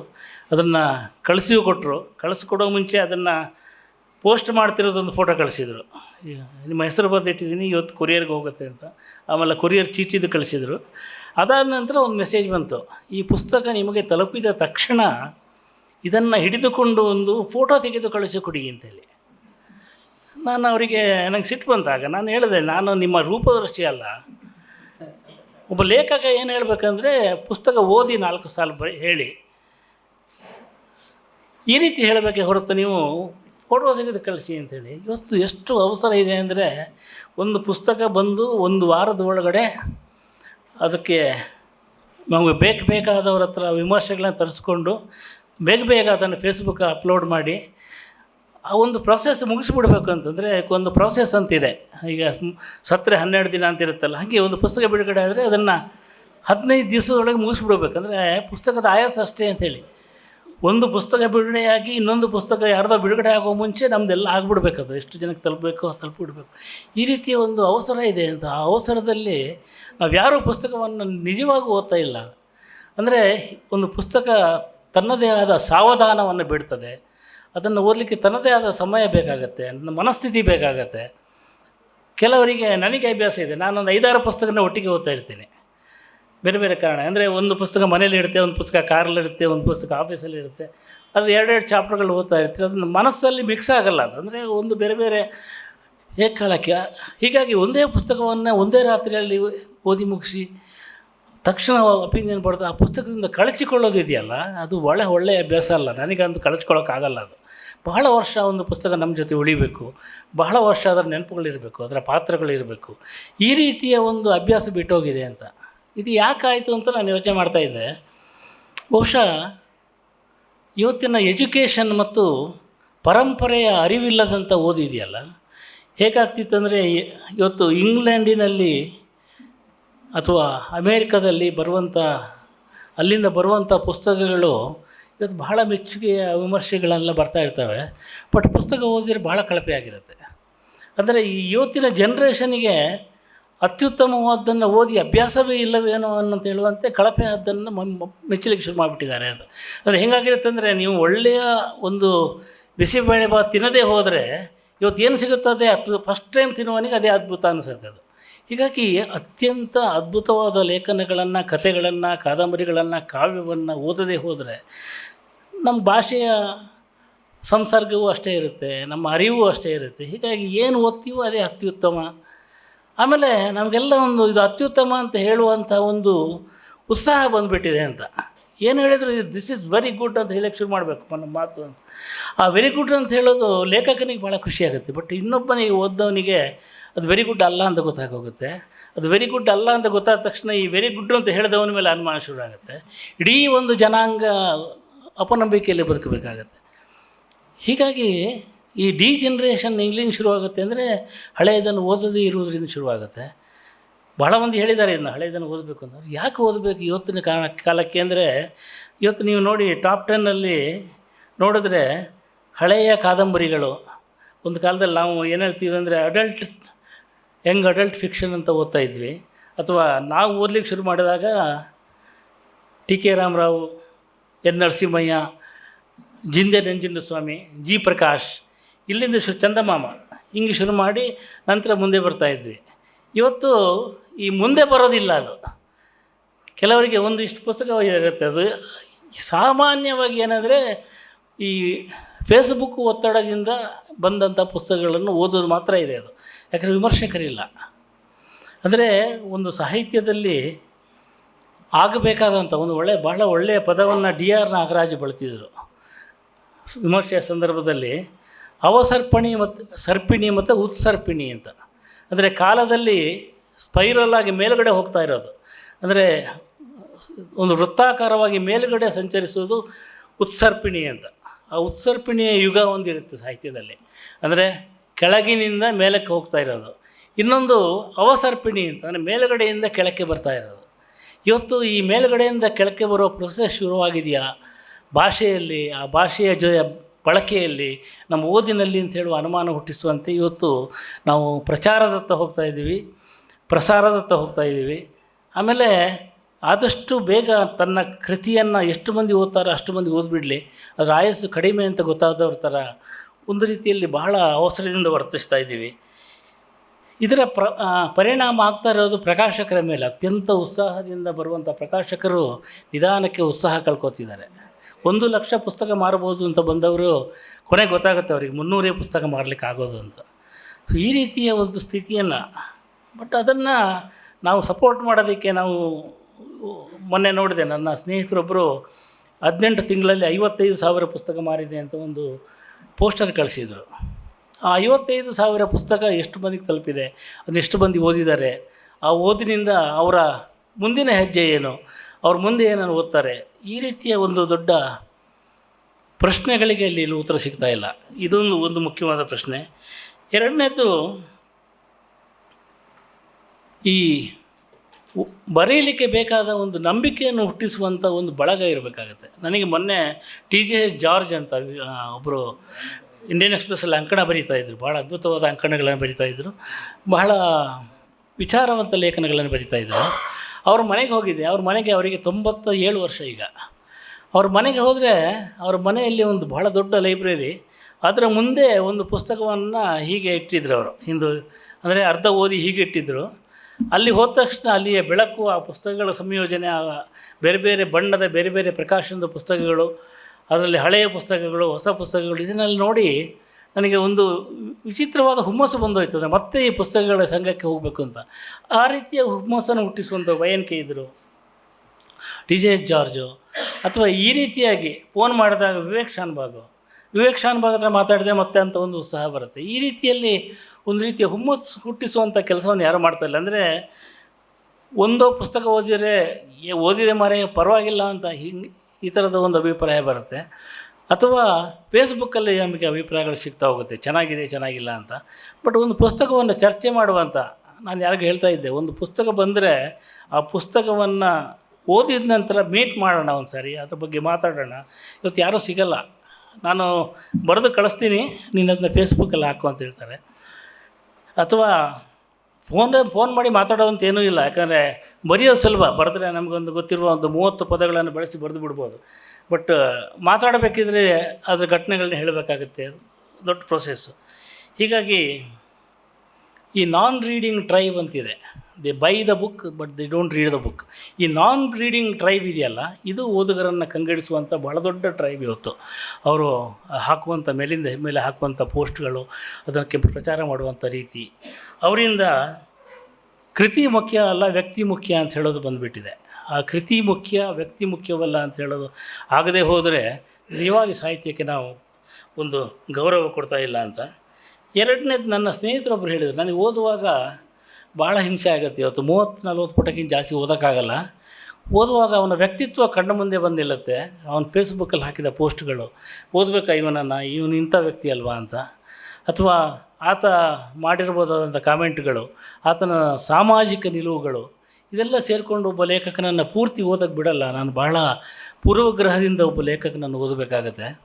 ಅದನ್ನು ಕಳಿಸಿಯೂ ಕೊಟ್ಟರು ಕಳಿಸ್ಕೊಡೋ ಮುಂಚೆ ಅದನ್ನು ಪೋಸ್ಟ್ ಮಾಡ್ತಿರೋದೊಂದು ಫೋಟೋ ಕಳಿಸಿದರು. ನಿಮ್ಮ ಹೆಸರು ಬಂದಿಟ್ಟಿದ್ದೀನಿ ಇವತ್ತು ಕೊರಿಯರ್ಗೆ ಹೋಗುತ್ತೆ ಅಂತ. ಆಮೇಲೆ ಕೊರಿಯರ್ ಚೀಟಿದು ಕಳಿಸಿದರು. ಅದಾದ ನಂತರ ಒಂದು ಮೆಸೇಜ್ ಬಂತು. ಈ ಪುಸ್ತಕ ನಿಮಗೆ ತಲುಪಿದ ತಕ್ಷಣ ಇದನ್ನು ಹಿಡಿದುಕೊಂಡು ಒಂದು ಫೋಟೋ ತೆಗೆದು ಕಳಿಸಿಕೊಡಿ ಅಂತೇಳಿ. ನಾನು ಅವರಿಗೆ ನನಗೆ ಸಿಟ್ಟು ಬಂತಾಗ ನಾನು ಹೇಳಿದೆ, ನಾನು ನಿಮ್ಮ ರೂಪದೃಷ್ಟಿ ಅಲ್ಲ. ಒಬ್ಬ ಲೇಖಕ ಏನು ಹೇಳಬೇಕಂದ್ರೆ ಪುಸ್ತಕ ಓದಿ ನಾಲ್ಕು ಸಾಲ ಬ ಹೇಳಿ. ಈ ರೀತಿ ಹೇಳಬೇಕೆ ಹೊರತು ನೀವು ಫೋಟೋ ತೆಗೆದು ಕಳಿಸಿ ಅಂತೇಳಿ. ಇವತ್ತು ಎಷ್ಟು ಅವಸರ ಇದೆ ಅಂದರೆ ಒಂದು ಪುಸ್ತಕ ಬಂದು ಒಂದು ವಾರದ ಒಳಗಡೆ ಅದಕ್ಕೆ ನಮಗೆ ಬೇಕು ಬೇಕಾದವ್ರ ಹತ್ರ ವಿಮರ್ಶೆಗಳನ್ನ ತರಿಸ್ಕೊಂಡು ಬೇಗ ಬೇಗ ಅದನ್ನು ಫೇಸ್ಬುಕ್ ಅಪ್ಲೋಡ್ ಮಾಡಿ ಆ ಒಂದು ಪ್ರೊಸೆಸ್ ಮುಗಿಸ್ಬಿಡ್ಬೇಕು ಅಂತಂದರೆ ಒಂದು ಪ್ರೊಸೆಸ್ ಅಂತಿದೆ. ಈಗ ಸತ್ತರೆ ಹನ್ನೆರಡು ದಿನ ಅಂತ ಇರುತ್ತಲ್ಲ, ಹಾಗೆ ಒಂದು ಪುಸ್ತಕ ಬಿಡುಗಡೆ ಆದರೆ ಅದನ್ನು ಹದಿನೈದು ದಿವಸದೊಳಗೆ ಮುಗಿಸ್ಬಿಡ್ಬೇಕಂದ್ರೆ ಪುಸ್ತಕದ ಆಯಾಸ ಅಷ್ಟೇ ಅಂಥೇಳಿ ಒಂದು ಪುಸ್ತಕ ಬಿಡುಗಡೆಯಾಗಿ ಇನ್ನೊಂದು ಪುಸ್ತಕ ಯಾರ್ದೋ ಬಿಡುಗಡೆ ಆಗೋ ಮುಂಚೆ ನಮ್ಮದೆಲ್ಲ ಆಗ್ಬಿಡ್ಬೇಕದು ಎಷ್ಟು ಜನಕ್ಕೆ ತಲುಪಬೇಕು ತಲುಪಿಬಿಡ್ಬೇಕು. ಈ ರೀತಿಯ ಒಂದು ಅವಸರ ಇದೆ ಅಂತ. ಆ ಅವಸರದಲ್ಲಿ ನಾವು ಯಾರೂ ಪುಸ್ತಕವನ್ನು ನಿಜವಾಗಿ ಓದ್ತಾ ಇಲ್ಲ. ಅಂದರೆ ಒಂದು ಪುಸ್ತಕ ತನ್ನದೇ ಆದ ಸಾವಧಾನವನ್ನು ಬಿಡ್ತದೆ. ಅದನ್ನು ಓದಲಿಕ್ಕೆ ತನ್ನದೇ ಆದ ಸಮಯ ಬೇಕಾಗತ್ತೆ, ನನ್ನ ಮನಸ್ಥಿತಿ ಬೇಕಾಗತ್ತೆ. ಕೆಲವರಿಗೆ ನನಗೆ ಅಭ್ಯಾಸ ಇದೆ, ನಾನೊಂದು ಐದಾರು ಪುಸ್ತಕನ ಒಟ್ಟಿಗೆ ಓದ್ತಾ ಇರ್ತೀನಿ. ಬೇರೆ ಬೇರೆ ಕಾರಣ, ಅಂದರೆ ಒಂದು ಪುಸ್ತಕ ಮನೇಲಿ ಇರುತ್ತೆ, ಒಂದು ಪುಸ್ತಕ ಕಾರಲ್ಲಿ ಇರುತ್ತೆ, ಒಂದು ಪುಸ್ತಕ ಆಫೀಸಲ್ಲಿ ಇರುತ್ತೆ ಅದು ಎರಡೆರಡು ಚಾಪ್ಟರ್ಗಳು ಓದ್ತಾ ಇರ್ತೀನಿ, ಅದನ್ನು ಮನಸ್ಸಲ್ಲಿ ಮಿಕ್ಸ್ ಆಗಲ್ಲ ಅದು. ಅಂದರೆ ಒಂದು ಬೇರೆ ಬೇರೆ ಏಕಾಲಕ್ಕೆ ಹೀಗಾಗಿ ಒಂದೇ ಪುಸ್ತಕವನ್ನು ಒಂದೇ ರಾತ್ರಿಯಲ್ಲಿ ಓದಿ ಮುಗಿಸಿ ತಕ್ಷಣ ಒಪಿನಿಯನ್ ಪಡೆದು ಆ ಪುಸ್ತಕದಿಂದ ಕಳಚಿಕೊಳ್ಳೋದಿದೆಯಲ್ಲ, ಅದು ಒಳ್ಳೆ, ಒಳ್ಳೆಯ ಅಭ್ಯಾಸ ಅಲ್ಲ. ನನಗಂತೂ ಕಳಚ್ಕೊಳ್ಳೋಕ್ಕಾಗಲ್ಲ ಅದು. ಬಹಳ ವರ್ಷ ಒಂದು ಪುಸ್ತಕ ನಮ್ಮ ಜೊತೆ ಉಳಿಬೇಕು. ಬಹಳ ವರ್ಷ ಅದರ ನೆನಪುಗಳಿರಬೇಕು, ಅದರ ಪಾತ್ರಗಳಿರಬೇಕು. ಈ ರೀತಿಯ ಒಂದು ಅಭ್ಯಾಸ ಬಿಟ್ಟೋಗಿದೆ ಅಂತ. ಇದು ಯಾಕಾಯಿತು ಅಂತ ನಾನು ಯೋಚನೆ ಮಾಡ್ತಾಯಿದ್ದೆ ಬಹುಶಃ ಇವತ್ತಿನ ಎಜುಕೇಷನ್ ಮತ್ತು ಪರಂಪರೆಯ ಅರಿವಿಲ್ಲದಂಥ ಓದಿದೆಯಲ್ಲ. ಹೇಗಾಗ್ತಿತ್ತಂದರೆ ಇವತ್ತು ಇಂಗ್ಲೆಂಡಿನಲ್ಲಿ ಅಥವಾ ಅಮೇರಿಕಾದಲ್ಲಿ ಬರುವಂಥ ಅಲ್ಲಿಂದ ಬರುವಂಥ ಪುಸ್ತಕಗಳು ಇವತ್ತು ಬಹಳ ಮೆಚ್ಚುಗೆಯ ವಿಮರ್ಶೆಗಳೆಲ್ಲ ಬರ್ತಾ ಇರ್ತವೆ. ಬಟ್ ಪುಸ್ತಕ ಓದಿದ್ರೆ ಬಹಳ ಕಳಪೆ ಆಗಿರುತ್ತೆ. ಅಂದರೆ ಈ ಇವತ್ತಿನ ಜನ್ರೇಷನಿಗೆ ಅತ್ಯುತ್ತಮವಾದ್ದನ್ನು ಓದಿ ಅಭ್ಯಾಸವೇ ಇಲ್ಲವೇನೋ ಅನ್ನೋಂತ ಹೇಳುವಂತೆ ಕಳಪೆ ಆದ್ದನ್ನು ಮೆಚ್ಚಲಿಕ್ಕೆ ಶುರು ಮಾಡಿಬಿಟ್ಟಿದ್ದಾರೆ ಅಂತ ಅಂದರೆ ಹೆಂಗಾಗಿರುತ್ತೆ ಅಂದರೆ ನೀವು ಒಳ್ಳೆಯ ಒಂದು ಬಿಸಿಬೇಳೆ ಬಾ ತಿನ್ನದೇ ಹೋದರೆ ಇವತ್ತು ಏನು ಸಿಗುತ್ತದೆ ಅದು ಫಸ್ಟ್ ಟೈಮ್ ತಿನ್ನುವನಿಗೆ ಅದೇ ಅದ್ಭುತ ಅನಿಸುತ್ತೆ ಅದು. ಹೀಗಾಗಿ ಅತ್ಯಂತ ಅದ್ಭುತವಾದ ಲೇಖನಗಳನ್ನು, ಕಥೆಗಳನ್ನು, ಕಾದಂಬರಿಗಳನ್ನು, ಕಾವ್ಯವನ್ನು ಓದದೇ ಹೋದರೆ ನಮ್ಮ ಭಾಷೆಯ ಸಂಸರ್ಗವೂ ಅಷ್ಟೇ ಇರುತ್ತೆ, ನಮ್ಮ ಅರಿವು ಅಷ್ಟೇ ಇರುತ್ತೆ. ಹೀಗಾಗಿ ಏನು ಓದ್ತೀವೋ ಅದೇ ಅತ್ಯುತ್ತಮ. ಆಮೇಲೆ ನಮಗೆಲ್ಲ ಒಂದು ಇದು ಅತ್ಯುತ್ತಮ ಅಂತ ಹೇಳುವಂಥ ಒಂದು ಉತ್ಸಾಹ ಬಂದುಬಿಟ್ಟಿದೆ ಅಂತ. ಏನು ಹೇಳಿದ್ರು ದಿಸ್ ಇಸ್ ವೆರಿ ಗುಡ್ ಅಂತ ಹೇಳಕ್ಕೆ ಶುರು ಮಾಡಬೇಕು ನಮ್ಮ ಮಾತು. ಅಂತ ಆ ವೆರಿ ಗುಡ್ ಅಂತ ಹೇಳೋದು ಲೇಖಕನಿಗೆ ಭಾಳ ಖುಷಿಯಾಗುತ್ತೆ ಬಟ್ ಇನ್ನೊಬ್ಬನಿಗೆ ಓದ್ದವನಿಗೆ ಅದು ವೆರಿ ಗುಡ್ ಅಲ್ಲ ಅಂತ ಗೊತ್ತಾಗೋಗುತ್ತೆ. ಅದು ವೆರಿ ಗುಡ್ ಅಲ್ಲ ಅಂತ ಗೊತ್ತಾದ ತಕ್ಷಣ ಈ ವೆರಿ ಗುಡ್ ಅಂತ ಹೇಳಿದವನ ಮೇಲೆ ಅನುಮಾನ ಶುರು ಆಗುತ್ತೆ. ಇಡೀ ಒಂದು ಜನಾಂಗ ಅಪನಂಬಿಕೆಯಲ್ಲಿ ಬದುಕಬೇಕಾಗತ್ತೆ. ಹೀಗಾಗಿ ಈ ಡಿ ಜನ್ರೇಷನ್ ಇಂಗ್ಲಿಷ್ ಶುರುವಾಗುತ್ತೆ ಅಂದರೆ ಹಳೆಯದನ್ನು ಓದದೇ ಇರುವುದರಿಂದ ಶುರುವಾಗುತ್ತೆ. ಭಾಳ ಮಂದಿ ಹೇಳಿದ್ದಾರೆ ಇದನ್ನು ಹಳೆಯದನ್ನು ಓದಬೇಕು ಅಂತ. ಯಾಕೆ ಓದಬೇಕು ಇವತ್ತಿನ ಕಾಲ ಕಾಲಕ್ಕೆ ಅಂದರೆ ಇವತ್ತು ನೀವು ನೋಡಿ ಟಾಪ್ ಟೆನ್ನಲ್ಲಿ ನೋಡಿದ್ರೆ ಹಳೆಯ ಕಾದಂಬರಿಗಳು. ಒಂದು ಕಾಲದಲ್ಲಿ ನಾವು ಏನು ಹೇಳ್ತೀವಿ ಅಂದರೆ ಅಡಲ್ಟ್ ಯಂಗ್ ಅಡಲ್ಟ್ ಫಿಕ್ಷನ್ ಅಂತ ಓದ್ತಾ ಇದ್ವಿ. ಅಥವಾ ನಾವು ಓದ್ಲಿಕ್ಕೆ ಶುರು ಮಾಡಿದಾಗ T K Ramarao, N Narasimhaiah, Jinde Nanjundaswamy G Prakash, ಇಲ್ಲಿಂದ ಶು ಚಂದಮಾಮ. ಹಿಂಗೆ ಶುರು ಮಾಡಿ ನಂತರ ಮುಂದೆ ಬರ್ತಾ ಇದ್ವಿ. ಇವತ್ತು ಈ ಮುಂದೆ ಬರೋದಿಲ್ಲ ಅದು. ಕೆಲವರಿಗೆ ಒಂದಿಷ್ಟು ಪುಸ್ತಕ ಇರುತ್ತೆ ಅದು. ಸಾಮಾನ್ಯವಾಗಿ ಏನಂದರೆ ಈ ಫೇಸ್ಬುಕ್ ಒತ್ತಡದಿಂದ ಬಂದಂಥ ಪುಸ್ತಕಗಳನ್ನು ಓದೋದು ಮಾತ್ರ ಇದೆ ಅದು. ಯಾಕಂದರೆ ವಿಮರ್ಶಕರಿಲ್ಲ. ಅಂದರೆ ಒಂದು ಸಾಹಿತ್ಯದಲ್ಲಿ ಆಗಬೇಕಾದಂಥ ಒಂದು ಒಳ್ಳೆಯ ಬಹಳ ಒಳ್ಳೆಯ ಪದವನ್ನು ಡಿ ಆರ್ ನಾಗರಾಜ್ ಬಳಸಿದರು ವಿಮರ್ಶೆಯ ಸಂದರ್ಭದಲ್ಲಿ ಅವಸರ್ಪಣಿ ಮತ್ತು ಸರ್ಪಿಣಿ ಮತ್ತು ಉತ್ಸರ್ಪಿಣಿ ಅಂತ. ಅಂದರೆ ಕಾಲದಲ್ಲಿ ಸ್ಪೈರಲ್ ಆಗಿ ಮೇಲುಗಡೆ ಹೋಗ್ತಾ ಇರೋದು. ಅಂದರೆ ಒಂದು ವೃತ್ತಾಕಾರವಾಗಿ ಮೇಲುಗಡೆ ಸಂಚರಿಸುವುದು ಉತ್ಸರ್ಪಿಣಿ ಅಂತ. ಆ ಉತ್ಸರ್ಪಿಣಿಯ ಯುಗ ಒಂದಿರುತ್ತೆ ಸಾಹಿತ್ಯದಲ್ಲಿ. ಅಂದರೆ ಕೆಳಗಿನಿಂದ ಮೇಲಕ್ಕೆ ಹೋಗ್ತಾ ಇರೋದು. ಇನ್ನೊಂದು ಅವಸರ್ಪಿಣಿ ಅಂತ, ಅಂದರೆ ಮೇಲುಗಡೆಯಿಂದ ಕೆಳಕ್ಕೆ ಬರ್ತಾ ಇರೋದು. ಇವತ್ತು ಈ ಮೇಲುಗಡೆಯಿಂದ ಕೆಳಕ್ಕೆ ಬರೋ ಪ್ರೊಸೆಸ್ ಶುರುವಾಗಿದೆಯಾ? ಭಾಷೆಯಲ್ಲಿ, ಆ ಭಾಷೆಯ ಜೊ, ಬಳಕೆಯಲ್ಲಿ, ನಮ್ಮ ಓದಿನಲ್ಲಿ ಅಂತ ಹೇಳುವ ಅನುಮಾನ ಹುಟ್ಟಿಸುವಂತೆ ಇವತ್ತು ನಾವು ಪ್ರಚಾರದತ್ತ ಹೋಗ್ತಾ ಇದ್ದೀವಿ. ಪ್ರಸಾರದತ್ತ ಹೋಗ್ತಾ ಇದ್ದೀವಿ. ಆಮೇಲೆ ಆದಷ್ಟು ಬೇಗ ತನ್ನ ಕೃತಿಯನ್ನು ಎಷ್ಟು ಮಂದಿ ಓದ್ತಾರೋ ಅಷ್ಟು ಮಂದಿ ಓದ್ಬಿಡಲಿ. ಅದರ ಆಯಸ್ಸು ಕಡಿಮೆ ಅಂತ ಗೊತ್ತಾದವ್ರ ಥರ ಒಂದು ರೀತಿಯಲ್ಲಿ ಬಹಳ ಅವಸರದಿಂದ ವರ್ತಿಸ್ತಾ ಇದ್ದೀವಿ. ಇದರ ಪ್ರ ಪರಿಣಾಮ ಆಗ್ತಾ ಇರೋದು ಪ್ರಕಾಶಕರ ಮೇಲೆ. ಅತ್ಯಂತ ಉತ್ಸಾಹದಿಂದ ಬರುವಂಥ ಪ್ರಕಾಶಕರು ನಿಧಾನಕ್ಕೆ ಉತ್ಸಾಹ ಕಳ್ಕೊತಿದ್ದಾರೆ. ಒಂದು ಲಕ್ಷ ಪುಸ್ತಕ ಮಾರ್ಬೋದು ಅಂತ ಬಂದವರು ಕೊನೆಗೆ ಗೊತ್ತಾಗುತ್ತೆ ಅವ್ರಿಗೆ ಮುನ್ನೂರೇ ಪುಸ್ತಕ ಮಾರಲಿಕ್ಕೆ ಆಗೋದು ಅಂತ. ಸೊ ಈ ರೀತಿಯ ಒಂದು ಸ್ಥಿತಿಯನ್ನು ಬಟ್ ಅದನ್ನು ನಾವು ಸಪೋರ್ಟ್ ಮಾಡೋದಕ್ಕೆ ನಾವು ಮೊನ್ನೆ ನೋಡಿದೆ, ನನ್ನ ಸ್ನೇಹಿತರೊಬ್ಬರು ಹದಿನೆಂಟು ತಿಂಗಳಲ್ಲಿ ಐವತ್ತೈದು ಸಾವಿರ ಪುಸ್ತಕ ಮಾರಿದೆ ಅಂತ ಒಂದು ಪೋಸ್ಟರ್ ಕಳಿಸಿದರು. ಆ ಐವತ್ತೈದು ಸಾವಿರ ಪುಸ್ತಕ ಎಷ್ಟು ಮಂದಿಗೆ ತಲುಪಿದೆ, ಅದನ್ನ ಎಷ್ಟು ಮಂದಿ ಓದಿದ್ದಾರೆ, ಆ ಓದಿನಿಂದ ಅವರ ಮುಂದಿನ ಹೆಜ್ಜೆ ಏನು, ಅವ್ರ ಮುಂದೆ ಏನನ್ನು ಓದ್ತಾರೆ, ಈ ರೀತಿಯ ಒಂದು ದೊಡ್ಡ ಪ್ರಶ್ನೆಗಳಿಗೆ ಅಲ್ಲಿ ಉತ್ತರ ಸಿಗ್ತಾ ಇಲ್ಲ. ಇದೊಂದು ಒಂದು ಮುಖ್ಯವಾದ ಪ್ರಶ್ನೆ. ಎರಡನೇದು ಈ ಬರೀಲಿಕ್ಕೆ ಬೇಕಾದ ಒಂದು ನಂಬಿಕೆಯನ್ನು ಹುಟ್ಟಿಸುವಂಥ ಒಂದು ಬಳಗ ಇರಬೇಕಾಗತ್ತೆ. ನನಗೆ ಮೊನ್ನೆ ಟಿ ಜೆ ಎಸ್ ಜಾರ್ಜ್ ಅಂತ ಒಬ್ಬರು ಇಂಡಿಯನ್ ಎಕ್ಸ್ಪ್ರೆಸ್ಸಲ್ಲಿ ಅಂಕಣ ಬರೀತಾ ಇದ್ದರು ಭಾಳ ಅದ್ಭುತವಾದ ಅಂಕಣಗಳನ್ನು ಬರೀತಾ ಇದ್ದರು ಬಹಳ ವಿಚಾರವಂತ ಲೇಖನಗಳನ್ನು ಬರೀತಾ ಇದ್ದರು ಅವ್ರ ಮನೆಗೆ ಹೋಗಿದ್ದೆ. ಅವ್ರ ಮನೆಗೆ ಅವರಿಗೆ ತೊಂಬತ್ತ ಏಳು ವರ್ಷ ಈಗ. ಅವ್ರ ಮನೆಗೆ ಹೋದರೆ ಅವ್ರ ಮನೆಯಲ್ಲಿ ಒಂದು ಬಹಳ ದೊಡ್ಡ ಲೈಬ್ರರಿ. ಅದರ ಮುಂದೆ ಒಂದು ಪುಸ್ತಕವನ್ನು ಹೀಗೆ ಇಟ್ಟಿದ್ರು ಅವರು. ಹಿಂದೂ ಅಂದರೆ ಅರ್ಧ ಓದಿ ಹೀಗೆ ಇಟ್ಟಿದ್ದರು ಅಲ್ಲಿ ಹೋದ ತಕ್ಷಣ ಅಲ್ಲಿಯ ಬೆಳಕು, ಆ ಪುಸ್ತಕಗಳ ಸಂಯೋಜನೆ, ಆ ಬೇರೆ ಬೇರೆ ಬಣ್ಣದ, ಬೇರೆ ಬೇರೆ ಪ್ರಕಾಶನದ ಪುಸ್ತಕಗಳು, ಅದರಲ್ಲಿ ಹಳೆಯ ಪುಸ್ತಕಗಳು, ಹೊಸ ಪುಸ್ತಕಗಳು, ಇದನ್ನೆಲ್ಲ ನೋಡಿ ನನಗೆ ಒಂದು ವಿಚಿತ್ರವಾದ ಹುಮ್ಮಸ್ಸು ಬಂದೋಯ್ತದೆ. ಮತ್ತೆ ಈ ಪುಸ್ತಕಗಳ ಸಂಘಕ್ಕೆ ಹೋಗಬೇಕು ಅಂತ. ಆ ರೀತಿಯ ಹುಮ್ಮಸ್ಸನ್ನು ಹುಟ್ಟಿಸುವಂಥ ವಯನ್ಕೆ ಇದ್ದರು ಡಿ ಜೆ ಎಚ್ ಜಾರ್ಜು. ಅಥವಾ ಈ ರೀತಿಯಾಗಿ ಫೋನ್ ಮಾಡಿದಾಗ ವಿವೇಕ್ ಶಾನ್ಭಾಗು ವಿವೇಕ್ ಹತ್ರ ಮಾತಾಡಿದ್ರೆ ಮತ್ತೆ ಅಂತ ಒಂದು ಉತ್ಸಾಹ ಬರುತ್ತೆ. ಈ ರೀತಿಯಲ್ಲಿ ಒಂದು ರೀತಿಯ ಹುಮ್ಮಸ್ಸು ಹುಟ್ಟಿಸುವಂಥ ಕೆಲಸವನ್ನು ಯಾರು ಮಾಡ್ತಾಯಿಲ್ಲ ಅಂದರೆ ಒಂದೋ ಪುಸ್ತಕ ಓದಿದರೆ ಓದಿದೆ ಮಾರೇ, ಪರವಾಗಿಲ್ಲ ಅಂತ ಹಿಂಗೆ ಈ ಥರದ ಒಂದು ಅಭಿಪ್ರಾಯ ಬರುತ್ತೆ. ಅಥವಾ ಫೇಸ್ಬುಕ್ಕಲ್ಲಿ ನಮಗೆ ಅಭಿಪ್ರಾಯಗಳು ಸಿಗ್ತಾ ಹೋಗುತ್ತೆ. ಚೆನ್ನಾಗಿದೆ, ಚೆನ್ನಾಗಿಲ್ಲ ಅಂತ. ಬಟ್ ಒಂದು ಪುಸ್ತಕವನ್ನು ಚರ್ಚೆ ಮಾಡುವಂಥ ನಾನು ಯಾರಿಗೂ ಹೇಳ್ತಾ ಇದ್ದೆ. ಒಂದು ಪುಸ್ತಕ ಬಂದರೆ ಆ ಪುಸ್ತಕವನ್ನು ಓದಿದ ನಂತರ ಮೀಟ್ ಮಾಡೋಣ ಒಂದು ಸಾರಿ ಅದ್ರ ಬಗ್ಗೆ ಮಾತಾಡೋಣ. ಇವತ್ತು ಯಾರೂ ಸಿಗಲ್ಲ. ನಾನು ಬರೆದು ಕಳಿಸ್ತೀನಿ, ನೀನು ಅದನ್ನ ಫೇಸ್ಬುಕ್ಕಲ್ಲಿ ಹಾಕು ಅಂತ ಹೇಳ್ತಾರೆ. ಅಥವಾ ಫೋನ್ ಫೋನ್ ಮಾಡಿ ಮಾತಾಡೋದಂತ ಏನೂ ಇಲ್ಲ, ಯಾಕಂದರೆ ಬರೆಯೋದು ಸುಲಭ. ಬರೆದ್ರೆ ನಮಗೊಂದು ಗೊತ್ತಿರುವ ಒಂದು ಮೂವತ್ತು ಪದಗಳನ್ನು ಬಳಸಿ ಬರೆದು ಬಿಡ್ಬೋದು. ಬಟ್ ಮಾತಾಡಬೇಕಿದ್ರೆ ಅದರ ಘಟನೆಗಳನ್ನ ಹೇಳಬೇಕಾಗುತ್ತೆ. ದೊಡ್ಡ ಪ್ರೊಸೆಸ್ಸು ಹೀಗಾಗಿ ಈ ನಾನ್ ರೀಡಿಂಗ್ ಟ್ರೈಬ್ ಅಂತಿದೆ. They buy the book but they don't read the book ಈ ನಾನ್ ರೀಡಿಂಗ್ ಟ್ರೈಬ್ ಇದೆಯಲ್ಲ, ಇದು ಓದುಗರನ್ನು ಕಂಗೆಡಿಸುವಂಥ ಭಾಳ ದೊಡ್ಡ ಟ್ರೈಬ್ ಇವತ್ತು. ಅವರು ಹಾಕುವಂಥ ಮೇಲಿಂದ ಮೇಲೆ ಹಾಕುವಂಥ ಪೋಸ್ಟ್ಗಳು, ಅದಕ್ಕೆ ಪ್ರಚಾರ ಮಾಡುವಂಥ ರೀತಿ. ಅವರಿಂದ ಕೃತಿ ಮುಖ್ಯ ಅಲ್ಲ, ವ್ಯಕ್ತಿ ಮುಖ್ಯ ಅಂತ ಹೇಳೋದು ಬಂದುಬಿಟ್ಟಿದೆ. ಆ ಕೃತಿ ಮುಖ್ಯ, ವ್ಯಕ್ತಿ ಮುಖ್ಯವಲ್ಲ ಅಂತ ಹೇಳೋದು ಆಗದೆ ಹೋದರೆ ನಿಜವಾಗಿ ಸಾಹಿತ್ಯಕ್ಕೆ ನಾವು ಒಂದು ಗೌರವ ಕೊಡ್ತಾ ಇಲ್ಲ ಅಂತ. ಎರಡನೇದು ನನ್ನ ಸ್ನೇಹಿತರೊಬ್ಬರು ಹೇಳಿದರು, ನನಗೆ ಓದುವಾಗ ಭಾಳ ಹಿಂಸೆ ಆಗುತ್ತೆ. ಇವತ್ತು ಮೂವತ್ತು, ನಲ್ವತ್ತು ಪುಟಕ್ಕಿಂತ ಜಾಸ್ತಿ ಓದೋಕ್ಕಾಗಲ್ಲ. ಓದುವಾಗ ಅವನ ವ್ಯಕ್ತಿತ್ವ ಕಣ್ಣ ಮುಂದೆ ಬಂದು ನಿಲ್ಲುತ್ತೆ ಅವನ ಫೇಸ್ಬುಕ್ಕಲ್ಲಿ ಹಾಕಿದ ಪೋಸ್ಟ್ಗಳು. ಓದಬೇಕಾ ಇವನನ್ನು? ಇವನು ಇಂಥ ವ್ಯಕ್ತಿ ಅಲ್ವಾ ಅಂತ. ಅಥವಾ ಆತ ಮಾಡಿರ್ಬೋದಾದಂಥ ಕಾಮೆಂಟ್ಗಳು, ಆತನ ಸಾಮಾಜಿಕ ನಿಲುವುಗಳು, ಇದೆಲ್ಲ ಸೇರಿಕೊಂಡು ಒಬ್ಬ ಲೇಖಕನನ್ನು ಪೂರ್ತಿ ಓದೋಕ್ಕೆ ಬಿಡಲ್ಲ. ನಾನು ಬಹಳ ಪೂರ್ವಗ್ರಹದಿಂದ ಒಬ್ಬ ಲೇಖಕನನ್ನು ಓದಬೇಕಾಗತ್ತೆ.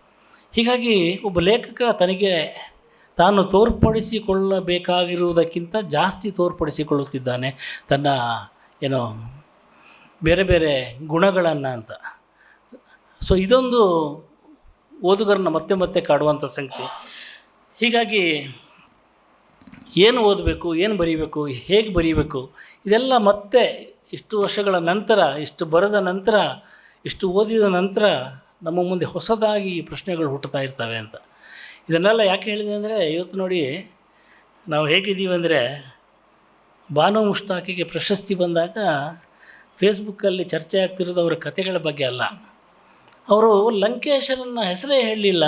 ಹೀಗಾಗಿ ಒಬ್ಬ ಲೇಖಕ ತನಗೆ ತಾನು ತೋರ್ಪಡಿಸಿಕೊಳ್ಳಬೇಕಾಗಿರುವುದಕ್ಕಿಂತ ಜಾಸ್ತಿ ತೋರ್ಪಡಿಸಿಕೊಳ್ಳುತ್ತಿದ್ದಾನೆ ತನ್ನ, ಏನೋ, ಬೇರೆ ಬೇರೆ ಗುಣಗಳನ್ನು ಅಂತ. ಸೊ ಇದೊಂದು ಓದುಗರನ್ನ ಮತ್ತೆ ಮತ್ತೆ ಕಾಡುವಂಥ ಸಂಗತಿ ಹೀಗಾಗಿ ಏನು ಓದಬೇಕು, ಏನು ಬರೀಬೇಕು, ಹೇಗೆ ಬರೀಬೇಕು, ಇದೆಲ್ಲ ಮತ್ತೆ ಇಷ್ಟು ವರ್ಷಗಳ ನಂತರ, ಇಷ್ಟು ಬರೆದ ನಂತರ, ಇಷ್ಟು ಓದಿದ ನಂತರ ನಮ್ಮ ಮುಂದೆ ಹೊಸದಾಗಿ ಈ ಪ್ರಶ್ನೆಗಳು ಹುಟ್ಟುತ್ತಾ ಇರ್ತವೆ ಅಂತ. ಇದನ್ನೆಲ್ಲ ಯಾಕೆ ಹೇಳಿದೆ ಅಂದರೆ, ಇವತ್ತು ನೋಡಿ ನಾವು ಹೇಗಿದ್ದೀವಿ ಅಂದರೆ ಬಾನು ಮುಷ್ತಾಕಿಗೆ ಪ್ರಶಸ್ತಿ ಬಂದಾಗ ಫೇಸ್ಬುಕ್ಕಲ್ಲಿ ಚರ್ಚೆ ಆಗ್ತಿರೋದು ಅವರ ಕಥೆಗಳ ಬಗ್ಗೆ ಅಲ್ಲ. ಅವರು ಲಂಕೇಶರನ್ನ ಹೆಸರೇ ಹೇಳಲಿಲ್ಲ,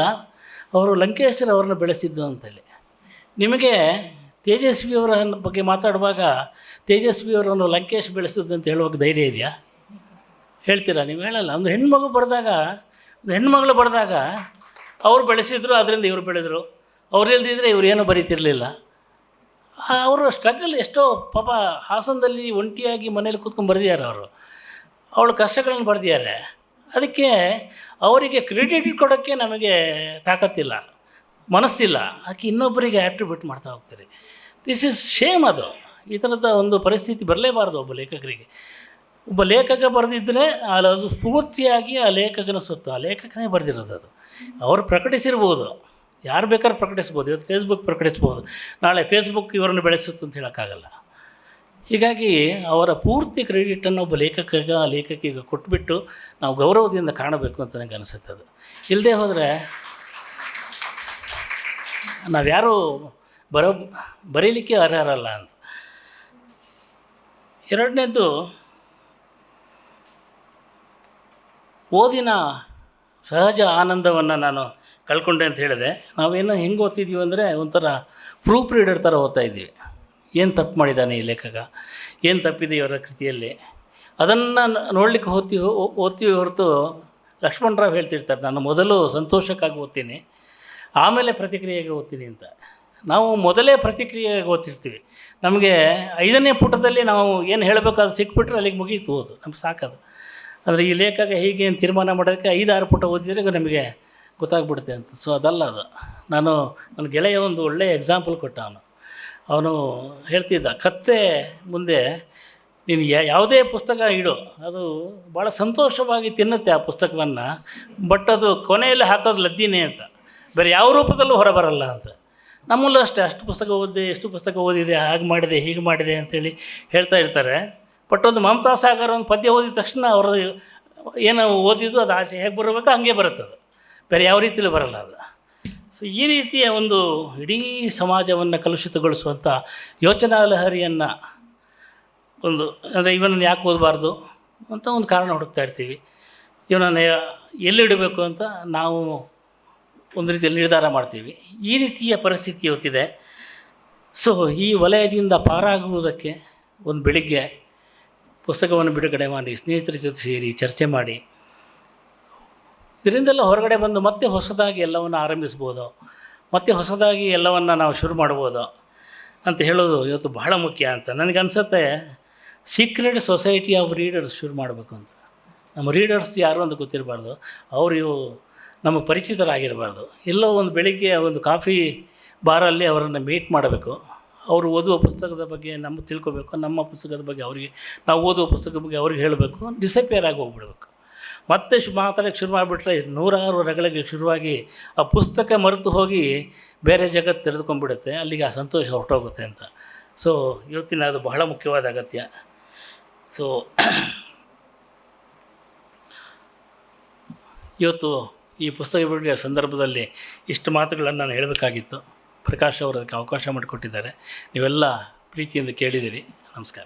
ಅವರು ಲಂಕೇಶರ್ ಅವರನ್ನು ಬೆಳೆಸಿದ್ದು ಅಂತೇಳಿ. ನಿಮಗೆ ತೇಜಸ್ವಿಯವರ ಬಗ್ಗೆ ಮಾತಾಡುವಾಗ ತೇಜಸ್ವಿಯವರನ್ನು ಲಂಕೇಶ್ ಬೆಳೆಸಿದ್ದು ಅಂತ ಹೇಳುವಾಗ ಧೈರ್ಯ ಇದೆಯಾ? ಹೇಳ್ತೀರಾ? ನೀವು ಹೇಳಲ್ಲ. ಒಂದು ಹೆಣ್ಮಗು ಬರೆದಾಗ, ಒಂದು ಹೆಣ್ಮಗಳು ಬರೆದಾಗ ಅವ್ರು ಬೆಳೆಸಿದ್ರು, ಅದರಿಂದ ಇವರು ಬೆಳೆದರು. ಅವ್ರು ಇಲ್ದಿದ್ರೆ ಇವ್ರು ಏನೂ ಬರೀತಿರಲಿಲ್ಲ. ಅವರು ಸ್ಟ್ರಗಲ್ ಎಷ್ಟೋ ಪಾಪ ಹಾಸನದಲ್ಲಿ ಒಂಟಿಯಾಗಿ ಮನೇಲಿ ಕೂತ್ಕೊಂಡು ಬರೆದಿದ್ದಾರೆ ಅವರು. ಅವಳು ಕಷ್ಟಗಳನ್ನು ಬರೆದಿದ್ದಾರೆ. ಅದಕ್ಕೆ ಅವರಿಗೆ ಕ್ರೆಡಿಟ್ ಕೊಡೋಕ್ಕೆ ನಮಗೆ ತಾಕತ್ತಿಲ್ಲ. ಮನಸ್ಸಿಲ್ಲ. ಆಕೆ ಇನ್ನೊಬ್ಬರಿಗೆ ಆಟ್ರಿಬ್ಯೂಟ್ ಮಾಡ್ತಾ ಹೋಗ್ತಾರೆ. ದಿಸ್ ಇಸ್ ಶೇಮ್ ಅದು. ಈ ಥರದ ಒಂದು ಪರಿಸ್ಥಿತಿ ಬರಲೇಬಾರ್ದು ಒಬ್ಬ ಲೇಖಕರಿಗೆ. ಒಬ್ಬ ಲೇಖಕ ಬರೆದಿದ್ದರೆ ಅದು ಸ್ಫೂರ್ತಿಯಾಗಿ ಆ ಲೇಖಕನ ಸುತ್ತ, ಆ ಲೇಖಕನೇ ಬರೆದಿರೋದು ಅದು. ಅವರು ಪ್ರಕಟಿಸಿರ್ಬೋದು. ಯಾರು ಬೇಕಾದ್ರೂ ಪ್ರಕಟಿಸ್ಬೋದು. ಇವತ್ತು ಫೇಸ್ಬುಕ್ ಪ್ರಕಟಿಸ್ಬೋದು. ನಾಳೆ ಫೇಸ್ಬುಕ್ ಇವರನ್ನು ಬೆಳೆಸುತ್ತೆ ಅಂತ ಹೇಳೋಕ್ಕಾಗಲ್ಲ. ಹೀಗಾಗಿ ಅವರ ಪೂರ್ತಿ ಕ್ರೆಡಿಟನ್ನು ಒಬ್ಬ ಲೇಖಕಗ, ಲೇಖಕಿಗೆ ಕೊಟ್ಬಿಟ್ಟು ನಾವು ಗೌರವದಿಂದ ಕಾಣಬೇಕು ಅಂತ ನನಗೆ ಅನಿಸುತ್ತೆ ಅದು. ಇಲ್ಲದೆ ಹೋದರೆ ನಾವ್ಯಾರೂ ಬರೋ, ಬರೀಲಿಕ್ಕೆ ಅರ್ಹರಲ್ಲ ಅಂತ. ಎರಡನೇದ್ದು ಓದಿನ ಸಹಜ ಆನಂದವನ್ನು ನಾನು ಕಳ್ಕೊಂಡೆ ಅಂತ ಹೇಳಿದೆ. ನಾವೇನು ಹೆಂಗೆ ಓದ್ತಿದ್ದೀವಿ ಅಂದರೆ ಒಂಥರ ಪ್ರೂಫ್ ರೀಡರ್ ಥರ ಓದ್ತಾ ಇದ್ದೀವಿ. ಏನು ತಪ್ಪು ಮಾಡಿದ್ದಾನೆ ಈ ಲೇಖಕ? ಏನು ತಪ್ಪಿದೆ ಇವರ ಕೃತಿಯಲ್ಲಿ? ಅದನ್ನು ನೋಡಲಿಕ್ಕೆ ಹೋಗ್ತೀವಿ ಓದ್ತೀವಿ ಹೊರತು ಲಕ್ಷ್ಮಣರಾವ್ ಹೇಳ್ತಿರ್ತಾರೆ, ನಾನು ಮೊದಲು ಸಂತೋಷಕ್ಕಾಗಿ ಓದ್ತೀನಿ, ಆಮೇಲೆ ಪ್ರತಿಕ್ರಿಯೆಗೆ ಓದ್ತೀನಿ ಅಂತ. ನಾವು ಮೊದಲೇ ಪ್ರತಿಕ್ರಿಯೆಗೆ ಓದ್ತಿರ್ತೀವಿ. ನಮಗೆ ಐದನೇ ಪುಟದಲ್ಲಿ ನಾವು ಏನು ಹೇಳಬೇಕಾದ ಸಿಕ್ಬಿಟ್ರೆ ಅಲ್ಲಿಗೆ ಮುಗೀತು ಓದು ನಮ್ಗೆ ಸಾಕದು. ಅಂದರೆ ಈ ಲೇಖಕ ಹೀಗೆ ತೀರ್ಮಾನ ಮಾಡೋದಕ್ಕೆ ಐದಾರು ಪುಟ ಓದಿದ್ರೆ ನಮಗೆ ಗೊತ್ತಾಗ್ಬಿಡುತ್ತೆ ಅಂತ. ಸೊ ಅದಲ್ಲ ಅದು. ನಾನು ನನ್ನ ಗೆಳೆಯ ಒಂದು ಒಳ್ಳೆಯ ಎಕ್ಸಾಂಪಲ್ ಕೊಟ್ಟ ಅವನು. ಅವನು ಹೇಳ್ತಿದ್ದ, ಕತ್ತೆ ಮುಂದೆ ನೀನು ಯಾವುದೇ ಪುಸ್ತಕ ಇಡು. ಅದು ಭಾಳ ಸಂತೋಷವಾಗಿ ತಿನ್ನುತ್ತೆ ಆ ಪುಸ್ತಕವನ್ನು ಬಟ್ ಅದು ಕೊನೆಯಲ್ಲಿ ಹಾಕೋದು ಲದ್ದಿನೇ ಅಂತ. ಬೇರೆ ಯಾವ ರೂಪದಲ್ಲೂ ಹೊರಬರಲ್ಲ ಅಂತ. ನಮ್ಮಲ್ಲೂ ಅಷ್ಟೇ, ಅಷ್ಟು ಪುಸ್ತಕ ಓದಿದೆ, ಎಷ್ಟು ಪುಸ್ತಕ ಓದಿದೆ, ಹಾಗೆ ಮಾಡಿದೆ, ಹೀಗೆ ಮಾಡಿದೆ ಅಂತೇಳಿ ಹೇಳ್ತಾ ಇರ್ತಾರೆ. ಬಟ್ ಒಂದು ಮಮತಾ ಸಾಗರ್ ಒಂದು ಪದ್ಯ ಓದಿದ ತಕ್ಷಣ ಅವರು ಏನು ಓದಿದ್ದು ಅದು ಆಚೆ ಹೇಗೆ ಬರಬೇಕು ಹಂಗೆ ಬರುತ್ತೆ ಅದು ಬೇರೆ ಯಾವ ರೀತಿಯಲ್ಲಿ ಬರಲ್ಲ ಅದು. ಸೊ ಈ ರೀತಿಯ ಒಂದು ಇಡೀ ಸಮಾಜವನ್ನು ಕಲುಷಿತಗೊಳಿಸುವಂಥ ಯೋಚನಾ ಲಹರಿಯನ್ನು ಒಂದು ಅಂದರೆ ಇವನನ್ನು ಯಾಕೆ ಓದಬಾರ್ದು ಅಂತ ಒಂದು ಕಾರಣ ಹುಡುಕ್ತಾ ಇರ್ತೀವಿ. ಇವನನ್ನು ಎಲ್ಲಿಡಬೇಕು ಅಂತ ನಾವು ಒಂದು ರೀತಿಯಲ್ಲಿ ನಿರ್ಧಾರ ಮಾಡ್ತೀವಿ. ಈ ರೀತಿಯ ಪರಿಸ್ಥಿತಿ ಇವತ್ತಿದೆ. ಸೊ ಈ ವಲಯದಿಂದ ಪಾರಾಗುವುದಕ್ಕೆ ಒಂದು ಬೆಳಿಗ್ಗೆ ಪುಸ್ತಕವನ್ನು ಬಿಡುಗಡೆ ಮಾಡಿ, ಸ್ನೇಹಿತರ ಜೊತೆ ಸೇರಿ ಚರ್ಚೆ ಮಾಡಿ. ಇದರಿಂದೆಲ್ಲ ಹೊರಗಡೆ ಬಂದು ಮತ್ತೆ ಹೊಸದಾಗಿ ಎಲ್ಲವನ್ನು ಆರಂಭಿಸ್ಬೋದು, ಮತ್ತೆ ಹೊಸದಾಗಿ ಎಲ್ಲವನ್ನು ನಾವು ಶುರು ಮಾಡ್ಬೋದು ಅಂತ ಹೇಳೋದು ಇವತ್ತು ಬಹಳ ಮುಖ್ಯ ಅಂತ ನನಗನ್ಸುತ್ತೆ ಸೀಕ್ರೆಟ್ ಸೊಸೈಟಿ ಆಫ್ ರೀಡರ್ಸ್ ಶುರು ಮಾಡಬೇಕು ಅಂತ. ನಮ್ಮ ರೀಡರ್ಸ್ ಯಾರು ಅಂತ ಗೊತ್ತಿರಬಾರ್ದು ಅವರು ಇವು ನಮಗೆ ಪರಿಚಿತರಾಗಿರಬಾರ್ದು. ಎಲ್ಲೋ ಒಂದು ಬೆಳಿಗ್ಗೆ ಒಂದು ಕಾಫಿ ಬಾರಲ್ಲಿ ಅವರನ್ನು ಮೀಟ್ ಮಾಡಬೇಕು. ಅವರು ಓದುವ ಪುಸ್ತಕದ ಬಗ್ಗೆ ನಮ್ಮ ತಿಳ್ಕೊಬೇಕು, ನಮ್ಮ ಪುಸ್ತಕದ ಬಗ್ಗೆ ಅವರಿಗೆ, ನಾವು ಓದುವ ಪುಸ್ತಕದ ಬಗ್ಗೆ ಅವ್ರಿಗೆ ಹೇಳಬೇಕು ಡಿಸಪಿಯರ್ ಆಗಿ ಹೋಗ್ಬಿಡ್ಬೇಕು. ಮತ್ತೆ ಶು ಮಾತಾಡೋಕ್ಕೆ ಶುರು ಮಾಡಿಬಿಟ್ರೆ ನೂರಾರು ರಗಳಿಗೆ ಶುರುವಾಗಿ ಆ ಪುಸ್ತಕ ಮರೆತು ಹೋಗಿ ಬೇರೆ ಜಗತ್ತು ತೆರೆದುಕೊಂಡ್ಬಿಡುತ್ತೆ, ಅಲ್ಲಿಗೆ ಆ ಸಂತೋಷ ಹೊರಟೋಗುತ್ತೆ ಅಂತ. ಸೊ ಇವತ್ತಿನ ಅದು ಬಹಳ ಮುಖ್ಯವಾದ ಅಗತ್ಯ. ಸೊ ಇವತ್ತು ಈ ಪುಸ್ತಕ ಬಿಡುಗಡೆಯ ಸಂದರ್ಭದಲ್ಲಿ ಇಷ್ಟು ಮಾತುಗಳನ್ನು ನಾನು ಹೇಳಬೇಕಾಗಿತ್ತು. ಪ್ರಕಾಶ್ ಅವರು ಅದಕ್ಕೆ ಅವಕಾಶ ಮಾಡಿಕೊಟ್ಟಿದ್ದಾರೆ. ನೀವೆಲ್ಲ ಪ್ರೀತಿಯಿಂದ ಕೇಳಿದಿರಿ ನಮಸ್ಕಾರ.